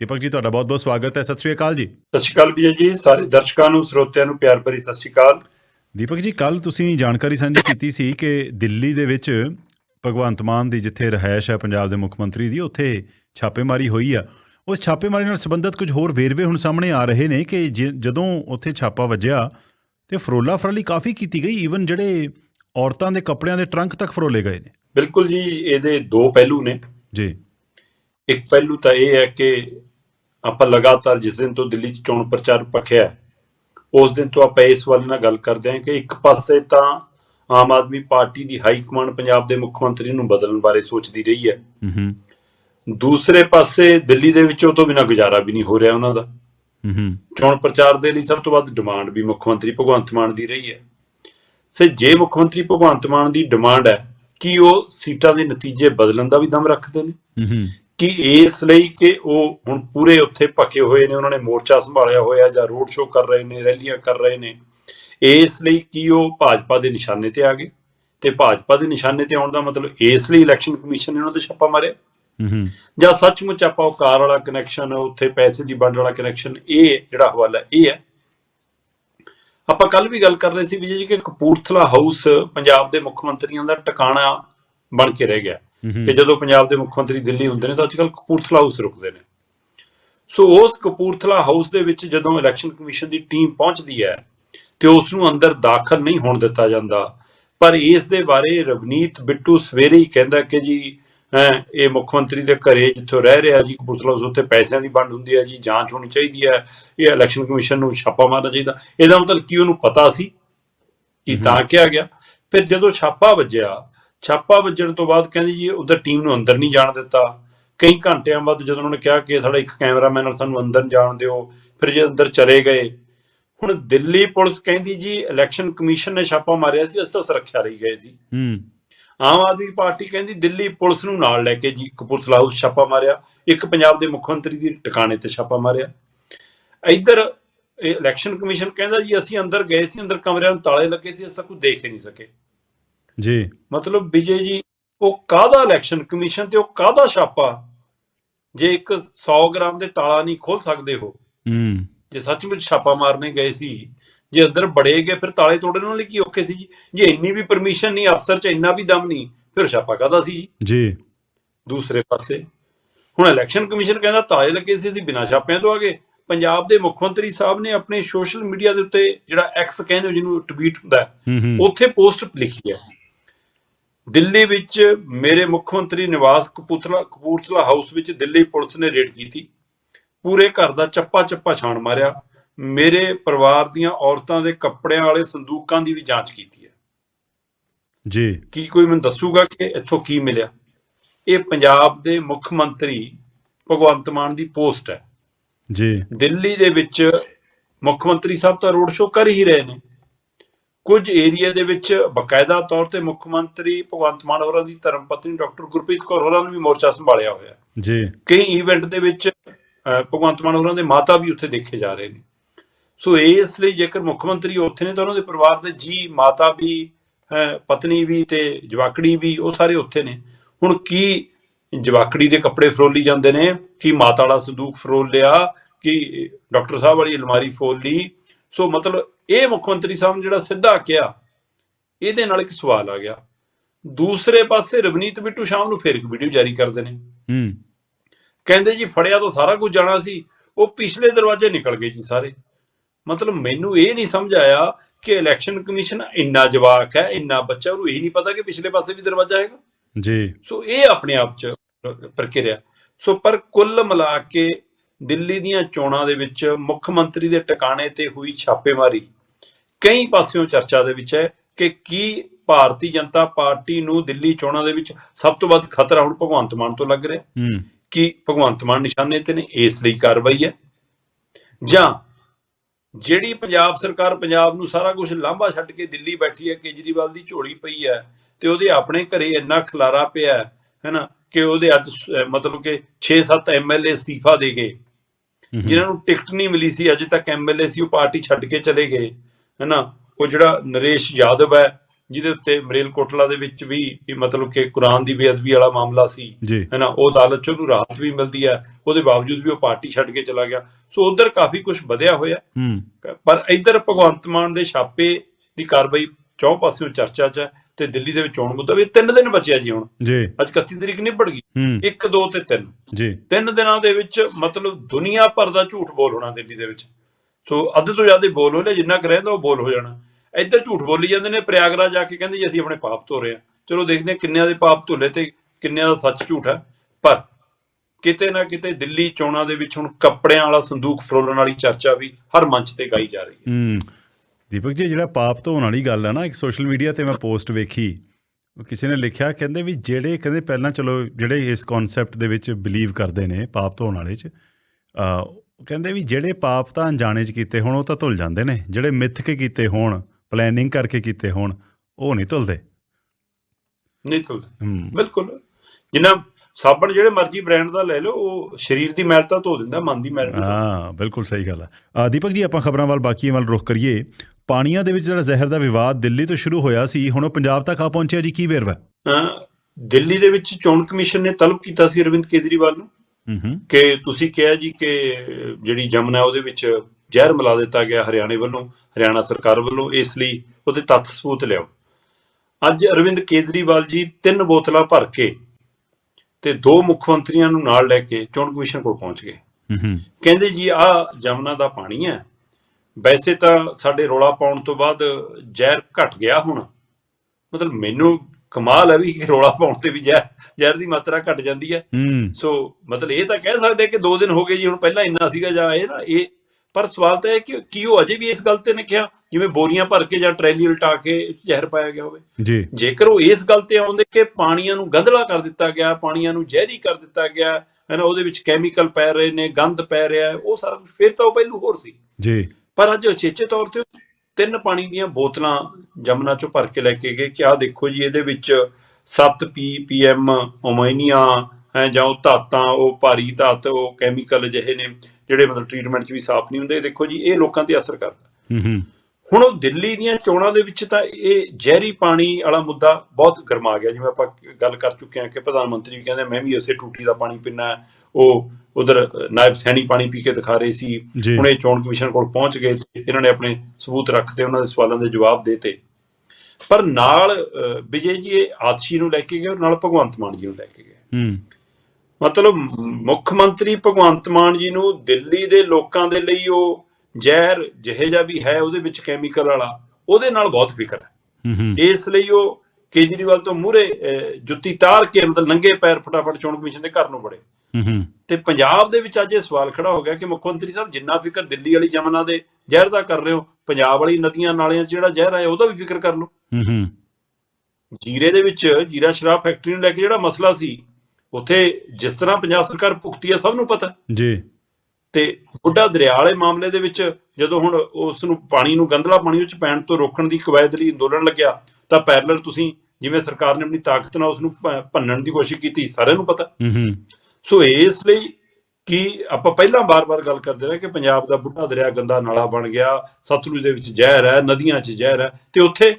ਦੀਪਕ ਜੀ ਤੁਹਾਡਾ ਬਹੁਤ-ਬਹੁਤ ਸਵਾਗਤ ਹੈ। ਸਤਿ ਸ਼੍ਰੀ ਅਕਾਲ ਜੀ। ਸਤਿ ਸ਼੍ਰੀ ਅਕਾਲ ਵੀਰ ਜੀ ਸਾਰੇ ਦਰਸ਼ਕਾਂ ਨੂੰ ਸਰੋਤਿਆਂ ਨੂੰ ਪਿਆਰ ਭਰੀ ਸਤਿ ਸ਼੍ਰੀ ਅਕਾਲ। ਦੀਪਕ ਜੀ ਕੱਲ ਤੁਸੀਂ ਜਾਣਕਾਰੀ ਸਾਂਝੀ ਕੀਤੀ ਸੀ ਕਿ ਦਿੱਲੀ ਦੇ ਵਿੱਚ ਭਗਵੰਤ ਮਾਨ ਦੀ ਜਿੱਥੇ ਰਹਿائش ਹੈ ਪੰਜਾਬ ਦੇ ਮੁੱਖ ਮੰਤਰੀ ਦੀ ਉੱਥੇ ਛਾਪੇਮਾਰੀ ਹੋਈ ਆ। ਉਸ ਛਾਪੇਮਾਰੀ ਨਾਲ ਸੰਬੰਧਿਤ ਕੁਝ ਹੋਰ ਵੇਰਵੇ ਹੁਣ ਸਾਹਮਣੇ ਆ ਰਹੇ ਨੇ ਕਿ ਜਦੋਂ ਉੱਥੇ ਛਾਪਾ ਵੱਜਿਆ ਤੇ ਫਰੋਲਾ ਫਰਲੀ ਕਾਫੀ ਕੀਤੀ ਗਈ ਈਵਨ ਜਿਹੜੇ ਔਰਤਾਂ ਦੇ ਕੱਪੜਿਆਂ ਦੇ ਟਰੰਕ ਤੱਕ ਫਰੋਲੇ ਗਏ ਨੇ। ਬਿਲਕੁਲ ਜੀ ਇਹਦੇ ਦੋ ਪਹਿਲੂ ਨੇ। ਜੀ। ਇੱਕ ਪਹਿਲੂ ਤਾਂ ਇਹ ਹੈ ਕਿ ਆਪਾਂ ਲਗਾਤਾਰ ਜਿਸ ਦਿਨ ਤੋਂ ਦਿੱਲੀ 'ਚ ਚੋਣ ਪ੍ਰਚਾਰ ਪਖਿਆ ਉਸ ਦਿਨ ਤੋਂ ਆਪਾਂ ਇਸ ਵੱਲ ਨਾਲ ਗੱਲ ਕਰਦੇ ਹਾਂ ਕਿ ਇੱਕ ਪਾਸੇ ਤਾਂ ਆਮ ਆਦਮੀ ਪਾਰਟੀ ਦੀ ਹਾਈ ਕਮਾਂਡ ਪੰਜਾਬ ਦੇ ਮੁੱਖ ਮੰਤਰੀ ਨੂੰ ਬਦਲਣ ਬਾਰੇ ਸੋਚਦੀ ਰਹੀ ਹੈ। ਦੂਸਰੇ ਪਾਸੇ ਦਿੱਲੀ ਦੇ ਵਿੱਚ ਉਹ ਤੋਂ ਬਿਨਾਂ ਗੁਜ਼ਾਰਾ ਵੀ ਨਹੀਂ ਹੋ ਰਿਹਾ ਉਹਨਾਂ ਦਾ। ਹੂੰ ਚੋਣ ਪ੍ਰਚਾਰ ਦੇ ਲਈ ਸਭ ਤੋਂ ਵੱਧ ਡਿਮਾਂਡ ਵੀ ਮੁੱਖ ਮੰਤਰੀ ਭਗਵੰਤ ਮਾਨ ਦੀ ਰਹੀ ਹੈ। ਸੇ ਜੇ ਮੁੱਖ ਮੰਤਰੀ ਭਗਵੰਤ ਮਾਨ ਦੀ ਡਿਮਾਂਡ ਹੈ ਕਿ ਉਹ ਸੀਟਾਂ ਦੇ ਨਤੀਜੇ ਬਦਲਣ ਦਾ ਵੀ ਦਮ ਰੱਖਦੇ ਨੇ? ਹੂੰ ਕਿ ਇਸ ਲਈ ਕਿ ਉਹ ਹੁਣ ਪੂਰੇ ਉੱਥੇ ਪੱਕੇ ਹੋਏ ਨੇ ਉਹਨਾਂ ਨੇ ਮੋਰਚਾ ਸੰਭਾਲਿਆ ਹੋਇਆ ਜਾਂ ਰੋਡ ਸ਼ੋਅ ਕਰ ਰਹੇ ਨੇ ਰੈਲੀਆਂ ਕਰ ਰਹੇ ਨੇ ਇਸ ਲਈ ਕਿ ਉਹ ਭਾਜਪਾ ਦੇ ਨਿਸ਼ਾਨੇ ਤੇ ਆ ਗਏ ਤੇ ਭਾਜਪਾ ਦੇ ਨਿਸ਼ਾਨੇ ਤੇ ਆਉਣ ਦਾ ਮਤਲਬ ਇਸ ਲਈ ਇਲੈਕਸ਼ਨ ਕਮਿਸ਼ਨ ਨੇ ਉਹਨਾਂ ਤੇ ਛਾਪਾ ਮਾਰਿਆ। ਜਾਂ ਸੱਚਮੁੱਚ ਆਪਾਂ ਉਹ ਕਾਰ ਵਾਲਾ ਕਨੈਕਸ਼ਨ ਉੱਥੇ ਪੈਸੇ ਦੀ ਵੰਡ ਵਾਲਾ ਕਨੈਕਸ਼ਨ ਇਹ ਜਿਹੜਾ ਹਵਾਲਾ ਇਹ ਹੈ। ਆਪਾਂ ਕੱਲ ਵੀ ਗੱਲ ਕਰ ਰਹੇ ਸੀ ਵਿਜੇ ਜੀ ਕਿ ਕਪੂਰਥਲਾ ਹਾਊਸ ਪੰਜਾਬ ਦੇ ਮੁੱਖ ਮੰਤਰੀਆਂ ਦਾ ਟਿਕਾਣਾ ਬਣ ਕੇ ਰਹਿ ਗਿਆ। ਕਿ ਜਦੋਂ ਪੰਜਾਬ ਦੇ ਮੁੱਖ ਮੰਤਰੀ ਦਿੱਲੀ ਹੁੰਦੇ ਨੇ ਤਾਂ ਅੱਜਕੱਲ ਕਪੂਰਥਲਾ ਹਾਊਸ ਰੁਕਦੇ ਨੇ। ਸੋ ਉਸ ਕਪੂਰਥਲਾ ਹਾਊਸ ਦੇ ਵਿੱਚ ਜਦੋਂ ਇਲੈਕਸ਼ਨ ਕਮਿਸ਼ਨ ਦੀ ਟੀਮ ਪਹੁੰਚਦੀ ਹੈ ਤੇ ਉਸ ਨੂੰ ਅੰਦਰ ਦਾਖਲ ਨਹੀਂ ਹੋਣ ਦਿੱਤਾ ਜਾਂਦਾ ਪਰ ਇਸ ਦੇ ਬਾਰੇ ਰਵਨੀਤ ਬਿੱਟੂ ਸਵੇਰੇ ਹੀ ਕਹਿੰਦਾ ਕਿ ਜੀ ਇਹ ਮੁੱਖ ਮੰਤਰੀ ਦੇ ਘਰੇ ਜਿੱਥੋਂ ਰਹਿ ਰਿਹਾ ਜੀ ਕਪੂਰਥਲਾ ਹਾਊਸ ਉੱਤੇ ਪੈਸਿਆਂ ਦੀ ਵੰਡ ਹੁੰਦੀ ਹੈ ਜੀ ਜਾਂਚ ਹੋਣੀ ਚਾਹੀਦੀ ਹੈ ਇਹ ਇਲੈਕਸ਼ਨ ਕਮਿਸ਼ਨ ਨੂੰ ਛਾਪਾ ਮਾਰਨਾ ਚਾਹੀਦਾ। ਇਹਦਾ ਮਤਲਬ ਕੀ ਉਹਨੂੰ ਪਤਾ ਸੀ? ਕਿ। ਤਾਂ ਕਿਹਾ ਗਿਆ? ਫਿਰ ਜਦੋਂ ਛਾਪਾ ਵੱਜਿਆ ਛਾਪਾ ਵੱਜਣ ਤੋਂ ਬਾਅਦ ਕਹਿੰਦੀ ਜੀ ਉਧਰ ਟੀਮ ਨੂੰ ਅੰਦਰ ਨਹੀਂ ਜਾਣ ਦਿੱਤਾ। ਕਈ ਘੰਟਿਆਂ ਬਾਅਦ ਜਦੋਂ ਉਹਨਾਂ ਨੇ ਕਿਹਾ ਕਿ ਸਾਡਾ ਇੱਕ ਕੈਮਰਾਮੈਨ ਨਾਲ ਸਾਨੂੰ ਅੰਦਰ ਜਾਣ ਦਿਓ ਫਿਰ ਜੇ ਅੰਦਰ ਚਲੇ ਗਏ। ਹੁਣ ਦਿੱਲੀ ਪੁਲਿਸ ਕਹਿੰਦੀ ਜੀ ਇਲੈਕਸ਼ਨ ਕਮਿਸ਼ਨ ਨੇ ਛਾਪਾ ਮਾਰਿਆ ਸੀ ਅਸੀਂ ਤਾਂ ਸੁਰੱਖਿਆ ਲਈ ਗਏ ਸੀ। ਹੂੰ। ਆਮ ਆਦਮੀ ਪਾਰਟੀ ਕਹਿੰਦੀ ਦਿੱਲੀ ਪੁਲਿਸ ਨੂੰ ਨਾਲ ਲੈ ਕੇ ਜੀ ਕਪੂਰਥਲਾ ਹਾਊਸ ਛਾਪਾ ਮਾਰਿਆ ਇੱਕ ਪੰਜਾਬ ਦੇ ਮੁੱਖ ਮੰਤਰੀ ਦੀ ਟਿਕਾਣੇ ਤੇ ਛਾਪਾ ਮਾਰਿਆ। ਇੱਧਰ ਇਲੈਕਸ਼ਨ ਕਮਿਸ਼ਨ ਕਹਿੰਦਾ ਜੀ ਅਸੀਂ ਅੰਦਰ ਗਏ ਸੀ ਅੰਦਰ ਕਮਰਿਆਂ ਨੂੰ ਤਾਲੇ ਲੱਗੇ ਸੀ ਅਸੀਂ ਕੁਝ ਦੇਖ ਹੀ ਨਹੀਂ ਸਕੇ। ਜੀ। ਮਤਲਬ ਵਿਜੇ ਜੀ ਉਹ ਕਾਹਦਾ ਇਲੈਕਸ਼ਨ ਕਮਿਸ਼ਨ ਤੇ ਉਹ ਕਾਹਦਾ ਛਾਪਾ? ਜੇ ਇੱਕ 100 ਗ੍ਰਾਮ ਦੇ ਤਾਲਾ ਨਹੀਂ ਖੋਲ ਸਕਦੇ ਹੋ ਹੂੰ। ਜੇ ਸੱਚਮੁੱਚ ਛਾਪਾ ਮਾਰਨੇ ਗਏ ਸੀ ਜੇ ਅੰਦਰ ਬੜੇ ਗਏ ਫਿਰ ਤਾਲੇ ਤੋੜਨ ਲਈ ਕੀ ਔਖੇ ਸੀ ਜੀ? ਜੇ ਇੰਨੀ ਵੀ ਪਰਮਿਸ਼ਨ ਨਹੀਂ ਅਫਸਰ 'ਚ ਇੰਨਾ ਵੀ ਦਮ ਨਹੀਂ ਫਿਰ ਛਾਪਾ ਕਾਹਦਾ ਸੀ ਜੀ? ਦੂਸਰੇ ਪਾਸੇ ਹੁਣ ਇਲੈਕਸ਼ਨ ਕਮਿਸ਼ਨ ਕਹਿੰਦਾ ਤਾਲੇ ਲੱਗੇ ਸੀ ਅਸੀਂ ਬਿਨਾਂ ਛਾਪਿਆਂ ਤੋਂ ਆ ਗਏ ਪੰਜਾਬ ਦੇ ਮੁੱਖ ਮੰਤਰੀ ਸਾਹਿਬ ਨੇ ਆਪਣੇ ਸੋਸ਼ਲ ਮੀਡੀਆ ਦੇ ਉੱਤੇ ਜਿਹੜਾ ਐਕਸ ਕਹਿੰਦੇ ਜਿਹਨੂੰ ਟਵੀਟ ਹੁੰਦਾ ਉੱਥੇ ਪੋਸਟ ਲਿਖੀ ਹੈ। ਦਿੱਲੀ ਵਿੱਚ ਮੇਰੇ ਮੁੱਖ ਮੰਤਰੀ ਨਿਵਾਸ ਕਪੂਰਥਲਾ ਕਪੂਰਥਲਾ ਹਾਊਸ ਵਿੱਚ ਦਿੱਲੀ ਪੁਲਿਸ ਨੇ ਰੇਡ ਕੀਤੀ। ਪੂਰੇ ਘਰ ਦਾ ਚੱਪਾ ਚੱਪਾ ਛਾਣ ਮਾਰਿਆ। ਮੇਰੇ ਪਰਿਵਾਰ ਦੀਆਂ ਔਰਤਾਂ ਦੇ ਕੱਪੜਿਆਂ ਵਾਲੇ ਸੰਦੂਕਾਂ ਦੀ ਵੀ ਜਾਂਚ ਕੀਤੀ ਹੈ। ਜੀ। ਕੀ ਕੋਈ ਮੈਨੂੰ ਦੱਸੂਗਾ ਕਿ ਇੱਥੋਂ ਕੀ ਮਿਲਿਆ? ਇਹ ਪੰਜਾਬ ਦੇ ਮੁੱਖ ਮੰਤਰੀ ਭਗਵੰਤ ਮਾਨ ਦੀ ਪੋਸਟ ਹੈ। ਜੀ। ਦਿੱਲੀ ਦੇ ਵਿੱਚ ਮੁੱਖ ਮੰਤਰੀ ਸਾਹਿਬ ਤਾਂ ਰੋਡ ਸ਼ੋਅ ਕਰ ਹੀ ਰਹੇ ਨੇ। ਕੁਝ ਏਰੀਆ ਦੇ ਵਿੱਚ ਬਕਾਇਦਾ ਤੌਰ ਤੇ ਮੁੱਖ ਮੰਤਰੀ ਭਗਵੰਤ ਮਾਨ ਹੋਰਾਂ ਦੀ ਧਰਮ ਪਤਨੀ ਡਾਕਟਰ ਗੁਰਪ੍ਰੀਤ ਕੌਰ ਹੋਰਾਂ ਨੇ ਵੀ ਮੋਰਚਾ ਸੰਭਾਲਿਆ ਹੋਇਆ। ਜੀ। ਕਈ ਇਵੈਂਟ ਦੇ ਵਿੱਚ ਭਗਵੰਤ ਮਾਨ ਹੋਰਾਂ ਦੇ ਮਾਤਾ ਵੀ ਉੱਥੇ ਦੇਖੇ ਜਾ ਰਹੇ ਨੇ। ਸੋ ਇਸ ਲਈ ਜੇਕਰ ਮੁੱਖ ਮੰਤਰੀ ਉੱਥੇ ਨੇ ਤਾਂ ਉਹਨਾਂ ਦੇ ਪਰਿਵਾਰ ਦੇ ਜੀ ਮਾਤਾ ਵੀ ਪਤਨੀ ਵੀ ਤੇ ਜਵਾਕੜੀ ਵੀ ਉਹ ਸਾਰੇ ਉੱਥੇ ਨੇ। ਹੁਣ ਕੀ ਜਵਾਕੜੀ ਦੇ ਕੱਪੜੇ ਫਰੋਲੀ ਜਾਂਦੇ ਨੇ? ਕੀ ਮਾਤਾ ਵਾਲਾ ਸੰਦੂਕ ਫਰੋਲ ਲਿਆ? ਕਿ ਡਾਕਟਰ ਸਾਹਿਬ ਵਾਲੀ ਅਲਮਾਰੀ ਫੋਲ ਲਈ? ਸੋ ਮਤਲਬ ਇਹ ਮੁੱਖ ਮੰਤਰੀ ਸਾਹਿਬ ਨੇ ਜਿਹੜਾ ਸਿੱਧਾ ਕਿਹਾ ਇਹਦੇ ਨਾਲ ਇੱਕ ਸਵਾਲ ਆ ਗਿਆ। ਦੂਸਰੇ ਪਾਸੇ ਰਵਨੀਤ ਬਿੱਟੂ ਸ਼ਾਮ ਨੂੰ ਫਿਰ ਇੱਕ ਵੀਡੀਓ ਜਾਰੀ ਕਰਦੇ ਨੇ ਹੂੰ। ਕਹਿੰਦੇ ਜੀ ਫੜਿਆ ਤਾਂ ਸਾਰਾ ਕੁਝ ਜਾਣਾ ਸੀ ਉਹ ਪਿਛਲੇ ਦਰਵਾਜ਼ੇ ਨਿਕਲ ਗਏ ਜੀ ਸਾਰੇ। ਮਤਲਬ ਮੈਨੂੰ ਇਹ ਨਹੀਂ ਸਮਝ ਆਇਆ ਕਿ ਇਲੈਕਸ਼ਨ ਕਮਿਸ਼ਨ ਇੰਨਾ ਜਵਾਕ ਹੈ ਇੰਨਾ ਬੱਚਾ ਉਹਨੂੰ ਇਹ ਨਹੀਂ ਪਤਾ ਕਿ ਪਿਛਲੇ ਪਾਸੇ ਵੀ ਦਰਵਾਜ਼ਾ ਹੈਗਾ। ਜੀ। ਸੋ ਇਹ ਆਪਣੇ ਆਪ ਚ ਪ੍ਰਕਿਰਿਆ। ਸੋ ਪਰ ਕੁੱਲ ਮਿਲਾ ਕੇ ਦਿੱਲੀ ਦੀਆਂ ਚੋਣਾਂ ਦੇ ਵਿੱਚ ਮੁੱਖ ਮੰਤਰੀ ਦੇ ਟਿਕਾਣੇ ਤੇ ਹੋਈ ਛਾਪੇਮਾਰੀ। ਕਈ ਪਾਸਿਓਂ ਚਰਚਾ ਦੇ ਵਿੱਚ ਹੈ ਕਿ ਕੀ ਭਾਰਤੀ ਜਨਤਾ ਪਾਰਟੀ ਨੂੰ ਦਿੱਲੀ ਚੋਣਾਂ ਦੇ ਵਿੱਚ ਸਭ ਤੋਂ ਵੱਧ ਖਤਰਾ ਹੁਣ ਭਗਵੰਤ ਮਾਨ ਤੋਂ ਲੱਗ ਰਿਹਾ ਹੂੰ? ਕਿ ਭਗਵੰਤ ਮਾਨ ਨਿਸ਼ਾਨੇ ਤੇ ਨੇ? ਇਸ ਲਈ ਕਾਰਵਾਈ ਹੈ। ਜਾਂ ਜਿਹੜੀ ਪੰਜਾਬ ਸਰਕਾਰ ਪੰਜਾਬ ਨੂੰ ਸਾਰਾ ਕੁਝ ਲਾਂਭਾ ਛੱਡ ਕੇ ਦਿੱਲੀ ਬੈਠੀ ਹੈ ਕੇਜਰੀਵਾਲ ਦੀ ਝੋਲੀ ਪਈ ਹੈ ਤੇ ਉਹਦੇ ਆਪਣੇ ਘਰੇ ਇੰਨਾ ਖਲਾਰਾ ਪਿਆ ਹੈ ਹੈਨਾ ਕਿ ਉਹਦੇ ਅੱਜ ਮਤਲਬ ਕਿ 6-7 ਐਮਐਲਏ ਅਸਤੀਫਾ ਦੇ ਗਏ ਜਿਨ੍ਹਾਂ ਨੂੰ ਟਿਕਟ ਨਹੀਂ ਮਿਲੀ ਸੀ ਅਜੇ ਤੱਕ ਐਮਐਲਏ ਸੀ ਉਹ ਪਾਰਟੀ ਛੱਡ ਕੇ ਚਲੇ ਗਏ ਹੈਨਾ? ਉਹ ਜਿਹੜਾ ਨਰੇਸ਼ ਯਾਦਵ ਹੈ ਜਿਹਦੇ ਉੱਤੇ ਮਰੇਲ ਕੋਟਲਾ ਦੇ ਵਿੱਚ ਵੀ ਇਹ ਮਤਲਬ ਕਿ ਕੁਰਾਨ ਦੀ ਬੇਅਦਬੀ ਵਾਲਾ ਮਾਮਲਾ ਸੀ ਜੀ। ਹੈ ਨਾ ਉਹ ਅਦਾਲਤ 'ਚ ਉਹਨੂੰ ਰਾਹਤ ਵੀ ਮਿਲਦੀ ਹੈ ਉਹਦੇ ਬਾਵਜੂਦ ਵੀ ਉਹ ਪਾਰਟੀ ਛੱਡ ਕੇ ਚਲਾ ਗਿਆ। ਸੋ ਉਧਰ ਕਾਫੀ ਕੁਝ ਵਧਿਆ ਹੋਇਆ। ਹੂੰ। ਪਰ ਇੱਧਰ ਭਗਵੰਤ ਮਾਨ ਦੇ ਛਾਪੇ ਦੀ ਕਾਰਵਾਈ ਚੌਂ ਪਾਸਿਓਂ ਚਰਚਾ 'ਚ ਹੈ। ਤੇ ਦਿੱਲੀ ਦੇ ਵਿੱਚ ਚੋਣ ਮੁੱਦਾ ਵੀ ਤਿੰਨ ਦਿਨ ਬਚਿਆ ਜੀ ਹੁਣ। ਜੀ। ਅੱਜ 31 ਤਰੀਕ ਨਿਬੜ ਗਈ। ਹੂੰ। 1 2 ਤੇ 3 ਜੀ। ਤਿੰਨ ਦਿਨਾਂ ਦੇ ਵਿੱਚ ਮਤਲਬ ਦੁਨੀਆ ਭਰ ਦਾ ਝੂਠ ਬੋਲ ਹੋਣਾ ਦਿੱਲੀ ਦੇ ਵਿੱਚ। ਸੋ ਅੱਧ ਤੋਂ ਜ਼ਿਆਦਾ ਬੋਲ ਹੋ ਲਿਆ ਜਿੰਨਾ ਕੁ ਰਹਿੰਦਾ ਉਹ ਬੋਲ ਹੋ ਜਾਣਾ। ਇੱਧਰ ਝੂਠ ਬੋਲੀ ਜਾਂਦੇ ਨੇ ਪ੍ਰਯਾਗਰਾਜ ਜਾ ਕੇ ਕਹਿੰਦੇ ਜੀ ਅਸੀਂ ਆਪਣੇ ਪਾਪ ਧੋ ਰਹੇ ਹਾਂ। ਚਲੋ ਦੇਖਦੇ ਹਾਂ ਕਿੰਨਿਆਂ ਦੇ ਪਾਪ ਧੁੱਲੇ ਤੇ ਕਿੰਨਿਆਂ ਦਾ ਸੱਚ ਝੂਠ ਹੈ। ਪਰ ਕਿਤੇ ਨਾ ਕਿਤੇ ਦਿੱਲੀ ਚੋਣਾਂ ਦੇ ਵਿੱਚ ਹੁਣ ਕੱਪੜਿਆਂ ਵਾਲਾ ਸੰਦੂਕ ਫਰੋਲਣ ਵਾਲੀ ਚਰਚਾ ਵੀ ਹਰ ਮੰਚ ਤੇ ਗਾਈ ਜਾ ਰਹੀ ਹੈ। ਹੂੰ। ਦੀਪਕ ਜੀ ਜਿਹੜਾ ਪਾਪ ਧੋਣ ਵਾਲੀ ਗੱਲ ਹੈ ਨਾ ਇੱਕ ਸੋਸ਼ਲ ਮੀਡੀਆ ਤੇ ਮੈਂ ਪੋਸਟ ਵੇਖੀ। ਉਹ ਕਿਸੇ ਨੇ ਲਿਖਿਆ ਕਹਿੰਦੇ ਵੀ ਜਿਹੜੇ ਕਹਿੰਦੇ ਪਹਿਲਾਂ ਚਲੋ ਜਿਹੜੇ ਇਸ ਕਨਸੈਪਟ ਦੇ ਵਿੱਚ ਬਿਲੀਵ ਕਰਦੇ ਨੇ ਪਾਪ ਧੋਣ ਵਾਲੇ ਚ ਉਹ ਕਹਿੰਦੇ ਵੀ ਜਿਹੜੇ ਪਾਪ ਤਾਂ ਅਣਜਾਣੇ ਚ ਕੀਤੇ ਹੋਣ ਉਹ ਤਾਂ ਧੁੱਲ ਜਾਂਦੇ ਨੇ। ਜਿਹੜੇ ਮਿੱਥ ਕੇ ਕੀਤੇ ਹੋਣ ਪਲੈਨਿੰਗ ਕਰਕੇ ਕੀਤੇ ਹੋਣ ਉਹ ਨਹੀਂ ਧੁੱਲਦੇ। ਨਹੀਂ ਧੁੱਲਦੇ। ਬਿਲਕੁਲ। ਜਿੰਨਾ ਸਾਬਣ ਜਿਹੜੇ ਮਰਜ਼ੀ ਬ੍ਰਾਂਡ ਦਾ ਲੈ ਲਓ ਉਹ ਸਰੀਰ ਦੀ ਮੈਲ ਤਾਂ ਧੋ ਦਿੰਦਾ ਮਨ ਦੀ ਮੈਲ ਧੋਂਦਾ। ਹਾਂ ਬਿਲਕੁਲ ਸਹੀ ਗੱਲ ਆ। ਦੀਪਕ ਜੀ ਆਪਾਂ ਖਬਰਾਂ ਵੱਲ ਬਾਕੀਆਂ ਵੱਲ ਰੁਖ ਕਰੀਏ। ਪਾਣੀਆਂ ਦੇ ਵਿੱਚ ਜਿਹੜਾ ਜ਼ਹਿਰ ਦਾ ਵਿਵਾਦ ਦਿੱਲੀ ਤੋਂ ਸ਼ੁਰੂ ਹੋਇਆ ਸੀ ਹੁਣ ਉਹ ਪੰਜਾਬ ਤੱਕ ਆ ਪਹੁੰਚਿਆ ਜੀ ਕੀ ਵੇਰਵਾ ਦਿੱਲੀ ਦੇ ਵਿੱਚ ਚੋਣ ਕਮਿਸ਼ਨ ਨੇ ਤਲਬ ਕੀਤਾ ਸੀ ਅਰਵਿੰਦ ਕੇਜਰੀਵਾਲ ਨੂੰ ਹੂੰ ਹੂੰ। ਕਿ ਤੁਸੀਂ ਕਿਹਾ ਜੀ ਕਿ ਜਿਹੜੀ ਜਮਨਾ ਉਹਦੇ ਵਿੱਚ ਜ਼ਹਿਰ ਮਿਲਾ ਦਿੱਤਾ ਗਿਆ ਹਰਿਆਣੇ ਵੱਲੋਂ ਹਰਿਆਣਾ ਸਰਕਾਰ ਵੱਲੋਂ ਇਸ ਲਈ ਉਹਦੇ ਤੱਥ ਸਬੂਤ ਲਿਆਓ। ਅੱਜ ਅਰਵਿੰਦ ਕੇਜਰੀਵਾਲ ਜੀ ਤਿੰਨ ਬੋਤਲਾਂ ਭਰ ਕੇ ਤੇ ਦੋ ਮੁੱਖ ਮੰਤਰੀਆਂ ਨੂੰ ਨਾਲ ਲੈ ਕੇ ਚੋਣ ਕਮਿਸ਼ਨ ਕੋਲ ਪਹੁੰਚ ਗਏ। ਹੂੰ ਹੂੰ। ਕਹਿੰਦੇ ਜੀ ਆ ਜਮਨਾ ਦਾ ਪਾਣੀ ਹੈ ਵੈਸੇ ਤਾਂ ਸਾਡੇ ਰੋਲਾ ਪਾਉਣ ਤੋਂ ਬਾਅਦ ਜ਼ਹਿਰ ਘਟ ਗਿਆ ਹੁਣ। ਮਤਲਬ ਮੈਨੂੰ ਕਮਾਲ ਹੈ ਵੀ ਰੋਲਾ ਪਾਉਣ ਤੇ ਵੀ ਜ਼ਹਿਰ ਜ਼ਹਿਰ ਦੀ ਮਾਤਰਾ ਘਟ ਜਾਂਦੀ ਹੈ। ਹੂੰ। ਸੋ ਮਤਲਬ ਇਹ ਤਾਂ ਕਹਿ ਸਕਦੇ ਕਿ 2 ਦਿਨ ਹੋ ਗਏ ਜੀ ਹੁਣ ਪਹਿਲਾਂ ਇੰਨਾ ਸੀਗਾ ਜਾਂ ਇਹ ਨਾ ਇਹ ਪਰ ਸਵਾਲ ਤਾਂ ਇਹ ਕਿ ਕੀ ਉਹ ਅਜੇ ਵੀ ਇਸ ਗੱਲ ਤੇ ਨੇ ਕਿਹਾ ਜਿਵੇਂ ਬੋਰੀਆਂ ਭਰ ਕੇ ਜਾਂ ਟਰੈਲੀ ਉਲਟਾ ਕੇ ਜ਼ਹਿਰ ਪਾਇਆ ਗਿਆ ਹੋਵੇ। ਜੀ। ਜੇਕਰ ਉਹ ਇਸ ਗੱਲ ਤੇ ਆਉਂਦੇ ਕਿ ਪਾਣੀਆਂ ਨੂੰ ਗੰਧਲਾ ਕਰ ਦਿੱਤਾ ਗਿਆ ਪਾਣੀਆਂ ਨੂੰ ਜ਼ਹਿਰੀ ਕਰ ਦਿੱਤਾ ਗਿਆ ਹੈ ਨਾ ਉਹਦੇ ਵਿੱਚ ਕੈਮੀਕਲ ਪੈ ਰਹੇ ਨੇ ਗੰਧ ਪੈ ਰਿਹਾ ਹੈ, ਉਹ ਸਾਰਾ ਕੁਝ ਫਿਰ ਤਾਂ ਉਹ ਪਹਿਲੂ ਹੋਰ ਸੀ। ਜੀ। ਪਰ ਅੱਜ ਉਚੇਚੇ ਤੌਰ ਤੇ ਤਿੰਨ ਪਾਣੀ ਦੀਆਂ ਬੋਤਲਾਂ ਜਮਨਾ ਚੋਂ ਭਰ ਕੇ ਲੈ ਕੇ ਗਏ ਕਿ ਆਹ ਦੇਖੋ ਜੀ ਇਹਦੇ ਵਿੱਚ 7 ਪੀਪੀਐਮ ਅਮੋਨੀਆ ਹੈ ਜਾਂ ਉਹ ਧਾਤਾਂ ਉਹ ਭਾਰੀ ਧਾਤ ਉਹ ਕੈਮੀਕਲ ਜਿਹੇ ਨੇ ਜਿਹੜੇ ਮਤਲਬ ਟ੍ਰੀਟਮੈਂਟ 'ਚ ਵੀ ਸਾਫ਼ ਨਹੀਂ ਹੁੰਦੇ ਦੇਖੋ ਜੀ ਇਹ ਲੋਕਾਂ ਤੇ ਅਸਰ ਕਰਦਾ। ਹੂੰ ਹੂੰ। ਹੁਣ ਉਹ ਦਿੱਲੀ ਦੀਆਂ ਚੋਣਾਂ ਦੇ ਵਿੱਚ ਤਾਂ ਇਹ ਜ਼ਹਿਰੀ ਪਾਣੀ ਵਾਲਾ ਮੁੱਦਾ ਬਹੁਤ ਗਰਮਾ ਗਿਆ। ਜਿਵੇਂ ਆਪਾਂ ਗੱਲ ਕਰ ਚੁੱਕੇ ਹਾਂ ਕਿ ਪ੍ਰਧਾਨ ਮੰਤਰੀ ਵੀ ਕਹਿੰਦੇ ਮੈਂ ਵੀ ਉਸੇ ਟੂਟੀ ਦਾ ਪਾਣੀ ਪੀਣਾ ਉਹ ਉਧਰ ਨਾਇਬ ਸੈਣੀ ਪਾਣੀ ਪੀ ਕੇ ਦਿਖਾ ਰਹੇ ਸੀ। ਹੁਣ ਇਹ ਚੋਣ ਕਮਿਸ਼ਨ ਕੋਲ ਪਹੁੰਚ ਗਏ ਤੇ ਇਹਨਾਂ ਨੇ ਆਪਣੇ ਸਬੂਤ ਰੱਖਤੇ ਉਹਨਾਂ ਦੇ ਸਵਾਲਾਂ ਦੇ ਜਵਾਬ ਦੇਤੇ ਪਰ ਨਾਲ ਵਿਜੇ ਜੀ ਇਹ ਆਤਸ਼ੀ ਨੂੰ ਲੈ ਕੇ ਗਏ ਔਰ ਨਾਲ ਭਗਵੰਤ ਮਾਨ ਜੀ ਨੂੰ ਲੈ ਕੇ ਗਏ। ਹੂੰ। ਮਤਲਬ ਮੁੱਖ ਮੰਤਰੀ ਭਗਵੰਤ ਮਾਨ ਜੀ ਨੂੰ ਦਿੱਲੀ ਦੇ ਲੋਕਾਂ ਦੇ ਲਈ ਉਹ ਜ਼ਹਿਰ ਜਿਹੇ ਜਿਹਾ ਵੀ ਹੈ ਉਹਦੇ ਵਿੱਚ ਕੈਮੀਕਲ ਵਾਲਾ ਉਹਦੇ ਨਾਲ ਬਹੁਤ ਫਿਕਰ ਹੈ। ਇਸ ਲਈ ਉਹ ਕੇਜਰੀਵਾਲ ਤੋਂ ਅਹ, ਜੁੱਤੀ ਤਾਰ ਕੇ ਮਤਲਬ ਨੰਗੇ ਪੈਰ ਫਟਾਫਟ ਚੋਣ ਕਮਿਸ਼ਨ ਦੇ ਘਰ ਨੂੰ ਵੜੇ। ਹੂੰ ਤੇ ਪੰਜਾਬ ਦੇ ਵਿੱਚ ਅੱਜ ਇਹ ਸਵਾਲ ਖੜਾ ਹੋ ਗਿਆ ਕਿ ਮੁੱਖ ਮੰਤਰੀ ਸਾਹਿਬ ਜਿੰਨਾ ਫਿਕਰ ਦਿੱਲੀ ਵਾਲੀ ਜਮਨਾ ਦੇ ਜ਼ਹਿਰ ਦਾ ਕਰ ਰਹੇ ਹੋ ਪੰਜਾਬ ਵਾਲੀ ਨਦੀਆਂ ਨਾਲਿਆਂ 'ਚ ਜਿਹੜਾ ਜ਼ਹਿਰ ਆਇਆ ਉਹਦਾ ਵੀ ਫਿਕਰ ਕਰ ਲਓ। ਹੂੰ ਹੂੰ ਜੀਰੇ ਦੇ ਵਿੱਚ ਜੀਰਾ ਸ਼ਰਾਬ ਫੈਕਟਰੀ ਨੂੰ ਲੈ ਕੇ ਜਿਹੜਾ ਮਸਲਾ ਸੀ ਉੱਥੇ ਜਿਸ ਤਰ੍ਹਾਂ ਪੰਜਾਬ ਸਰਕਾਰ ਭੁਗਤੀ ਆ ਸਭ ਨੂੰ ਪਤਾ। ਜੀ। ਤੇ ਬੁੱਢਾ ਦਰਿਆ ਵਾਲੇ ਮਾਮਲੇ ਦੇ ਵਿੱਚ ਜਦੋਂ ਹੁਣ ਉਸ ਨੂੰ ਪਾਣੀ ਨੂੰ ਗੰਦਲਾ ਪਾਣੀ ਵਿੱਚ ਪੈਣ ਤੋਂ ਰੋਕਣ ਦੀ ਕਵਾਇਦ ਲਈ ਅੰਦੋਲਨ ਲੱਗਿਆ ਤਾਂ ਪੈਰਲਲ ਤੁਸੀਂ ਜਿਵੇਂ ਸਰਕਾਰ ਨੇ ਆਪਣੀ ਤਾਕਤ ਨਾਲ ਉਸ ਨੂੰ ਭੰਨਣ ਦੀ ਕੋਸ਼ਿਸ਼ ਕੀਤੀ ਸਾਰਿਆਂ ਨੂੰ ਪਤਾ। ਹੂੰ ਹੂੰ ਸੋ ਇਸ ਲਈ ਕਿ ਆਪਾਂ ਪਹਿਲਾਂ ਬਾਰ-ਬਾਰ ਗੱਲ ਕਰਦੇ ਰਹੇ ਕਿ ਪੰਜਾਬ ਦਾ ਬੁੱਢਾ ਦਰਿਆ ਗੰਦਾ ਨਾਲਾ ਬਣ ਗਿਆ ਸਤਲੁਜ ਦੇ ਵਿੱਚ ਜ਼ਹਿਰ ਹੈ ਨਦੀਆਂ 'ਚ ਜ਼ਹਿਰ ਹੈ ਤੇ ਉੱਥੇ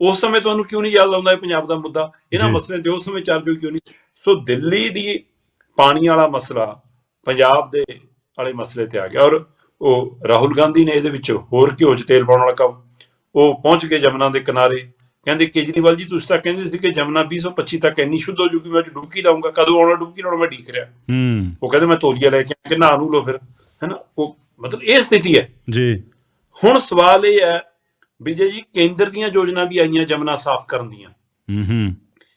ਉਸ ਸਮੇਂ ਤੁਹਾਨੂੰ ਕਿਉਂ ਨਹੀਂ ਯਾਦ ਆਉਂਦਾ ਇਹ ਪੰਜਾਬ ਦਾ ਮੁੱਦਾ ਇਹਨਾਂ। ਮਸਲਿਆਂ ਤੇ ਉਸ ਸਮੇਂ ਚਰਚਾ ਕਿਉਂ ਨਹੀਂ ਸੋ ਦਿੱਲੀ ਦੀ ਪਾਣੀ ਵਾਲਾ ਮਸਲਾ ਪੰਜਾਬ ਦੇ ਵਾਲੇ ਮਸਲੇ ਤੇ ਆ ਗਿਆ ਔਰ ਉਹ ਰਾਹੁਲ ਗਾਂਧੀ ਨੇ ਇਹਦੇ ਵਿੱਚ ਹੋਰ ਘਿਓ 'ਚ ਤੇਲ ਪਾਉਣ ਵਾਲਾ ਕੰਮ ਉਹ ਪਹੁੰਚ ਗਏ ਜਮਨਾ ਦੇ ਕਿਨਾਰੇ ਕਹਿੰਦੇ ਕੇਜਰੀਵਾਲ ਜੀ ਤੁਸੀਂ ਤਾਂ ਕਹਿੰਦੇ ਸੀ ਕਿ ਜਮਨਾ 2025 ਤੱਕ ਇੰਨੀ ਸ਼ੁੱਧ ਹੋ ਜੂਗੀ ਮੈਂ ਡੁਬਕੀ ਲਾਉਂਗਾ ਕਦੋਂ ਆਉਣਾ ਡੁਬਕੀ ਲਾਉਣਾ? ਮੈਂ ਢੀਕ ਰਿਹਾ। ਹੂੰ। ਉਹ ਕਹਿੰਦੇ ਮੈਂ ਤੋਲੀਆ ਲੈ ਕੇ ਆ ਕੇ ਨੂੰ ਲੋ ਫਿਰ। ਹੈਨਾ? ਉਹ ਮਤਲਬ ਇਹ ਸਥਿਤੀ ਹੈ। ਜੀ। ਹੁਣ ਸਵਾਲ ਇਹ ਹੈ ਵਿਜੇ ਜੀ ਕੇਂਦਰ ਦੀਆਂ ਯੋਜਨਾ ਵੀ ਆਈਆਂ ਜਮਨਾ ਸਾਫ਼ ਕਰਨ ਦੀਆਂ। ਹੂੰ ਹੂੰ।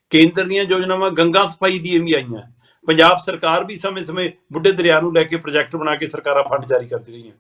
ਕੇਂਦਰ ਦੀਆਂ ਯੋਜਨਾਵਾਂ ਗੰਗਾ ਸਫ਼ਾਈ ਦੀਆਂ ਵੀ ਆਈਆਂ। ਪੰਜਾਬ ਸਰਕਾਰ ਵੀ ਸਮੇਂ-ਸਮੇਂ ਬੁੱਢੇ ਦਰਿਆ ਨੂੰ ਲੈ ਕੇ ਪ੍ਰੋਜੈਕਟ ਬਣਾ ਕੇ ਸਰਕਾਰਾਂ ਫੰਡ ਜਾਰੀ ਕਰਦੀ ਰਹੀਆਂ।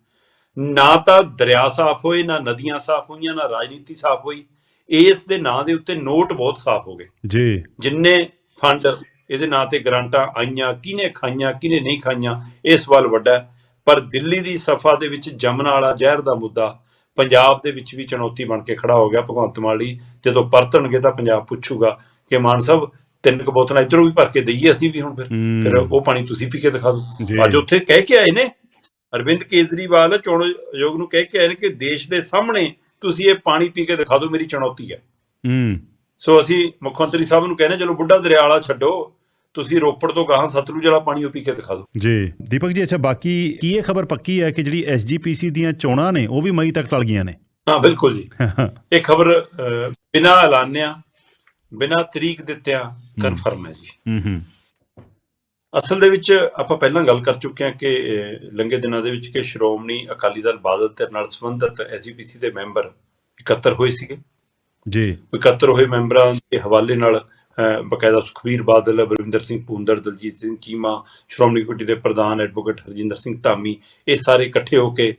ਨਾ ਤਾਂ ਦਰਿਆ ਸਾਫ਼ ਹੋਏ ਨਾ ਨਦੀਆਂ ਸਾਫ਼ ਹੋਈਆਂ ਨਾ ਰਾਜਨੀਤੀ ਸਾਫ਼ ਹੋਈ। ਇਸ ਦੇ ਨਾਂ ਦੇ ਉੱਤੇ ਨੋਟ ਬਹੁਤ ਸਾਫ਼ ਹੋ ਗਏ। ਜੀ। ਜਿੰਨੇ ਫੰਡ ਇਹਦੇ ਨਾਂ ਤੇ ਗ੍ਰਾਂਟਾਂ ਆਈਆਂ ਕਿਹਨੇ ਖਾਈਆਂ ਕਿਹਨੇ ਨਹੀਂ ਖਾਈਆਂ ਇਹ ਸਵਾਲ ਵੱਡਾ ਪਰ ਦਿੱਲੀ ਦੀ ਸਫਾ ਦੇ ਵਿੱਚ ਜਮਨਾ ਵਾਲਾ ਜ਼ਹਿਰ ਦਾ ਮੁੱਦਾ ਪੰਜਾਬ ਦੇ ਵਿੱਚ ਵੀ ਚੁਣੌਤੀ ਬਣ ਕੇ ਖੜਾ ਹੋ ਗਿਆ ਭਗਵੰਤ ਮਾਨ ਲਈ। ਜਦੋਂ ਪਰਤਣਗੇ ਤਾਂ ਪੰਜਾਬ ਪੁੱਛੂਗਾ ਕਿ ਮਾਨ ਸਾਹਿਬ ਤਿੰਨ ਕੁ ਬੋਤਲਾਂ ਇਧਰੋਂ ਵੀ ਭਰ ਕੇ ਦਈਏ ਅਸੀਂ ਵੀ ਹੁਣ ਫਿਰ। ਫਿਰ ਉਹ ਪਾਣੀ ਤੁਸੀਂ ਪੀ ਕੇ ਦਿਖਾ। ਦਿਓ। ਅੱਜ ਉੱਥੇ ਕਹਿ ਕੇ ਆਏ ਨੇ ਅਰਵਿੰਦ ਕੇਜਰੀਵਾਲ ਚੋਣ ਆਯੋਗ ਨੂੰ ਕਹਿ ਕੇ ਆਏ ਨੇ ਕਿ ਦੇਸ਼ ਦੇ ਸਾਹਮਣੇ ਤੁਸੀਂ ਇਹ ਪਾਣੀ ਪੀ ਕੇ ਦਿਖਾ ਦਿਓ ਮੇਰੀ ਚੁਣੌਤੀ ਹੈ। ਹੂੰ। ਸੋ ਅਸੀਂ ਮੁੱਖ ਮੰਤਰੀ ਸਾਹਿਬ ਨੂੰ ਕਹਿੰਦੇ ਚਲੋ ਬੁੱਢਾ ਦਰਿਆ ਵਾਲਾ ਛੱਡੋ ਤੁਸੀਂ ਰੋਪੜ ਤੋਂ ਗਾਹਾਂ ਸਤਲੁਜ ਵਾਲਾ ਪਾਣੀ ਉਹ ਪੀ ਕੇ ਦਿਖਾ ਦਿਓ। ਜੀ। ਦੀਪਕ ਜੀ ਅੱਛਾ ਬਾਕੀ ਕੀ ਇਹ ਖਬਰ ਪੱਕੀ ਹੈ ਕਿ ਜਿਹੜੀ ਐਸਜੀਪੀਸੀ ਦੀਆਂ ਚੋਣਾਂ ਨੇ ਉਹ ਵੀ ਮਈ ਤੱਕ ਟਲ ਗਈਆਂ ਨੇ? ਹਾਂ ਬਿਲਕੁਲ ਜੀ। ਇਹ ਖਬਰ ਬਿਨਾਂ ਐਲਾਨਿਆ ਬਿਨਾਂ ਤਰੀਕ ਦਿੱਤਿਆਂ ਕਨਫਰਮ ਹੈ ਜੀ। ਹੂੰ ਹੂੰ। ਅਸਲ ਦੇ ਵਿੱਚ ਆਪਾਂ ਪਹਿਲਾਂ ਗੱਲ ਕਰ ਚੁੱਕੇ ਹਾਂ ਕਿ ਲੰਘੇ ਦਿਨਾਂ ਦੇ ਵਿੱਚ ਕਿ ਸ਼੍ਰੋਮਣੀ ਅਕਾਲੀ ਦਲ ਬਾਦਲ ਤੇ ਨਾਲ ਸੰਬੰਧਿਤ ਐਸਜੀਪੀਸੀ ਦੇ ਮੈਂਬਰ ਇਕੱਤਰ ਹੋਏ ਸੀਗੇ। ਜੀ। ਇਕੱਤਰ ਹੋਏ ਮੈਂਬਰਾਂ ਦੇ ਹਵਾਲੇ ਨਾਲ ਬਕਾਇਦਾ ਸੁਖਬੀਰ ਬਾਦਲ ਬਲਵਿੰਦਰ ਸਿੰਘ ਪੂੰਦਰ ਦਲਜੀਤ ਸਿੰਘ ਚੀਮਾ ਸ਼੍ਰੋਮਣੀ ਕਮੇਟੀ ਦੇ ਪ੍ਰਧਾਨ ਐਡਵੋਕੇਟ ਹਰਜਿੰਦਰ ਸਿੰਘ ਧਾਮੀ ਇਹ ਸਾਰੇ ਇਕੱਠੇ ਹੋ ਕੇ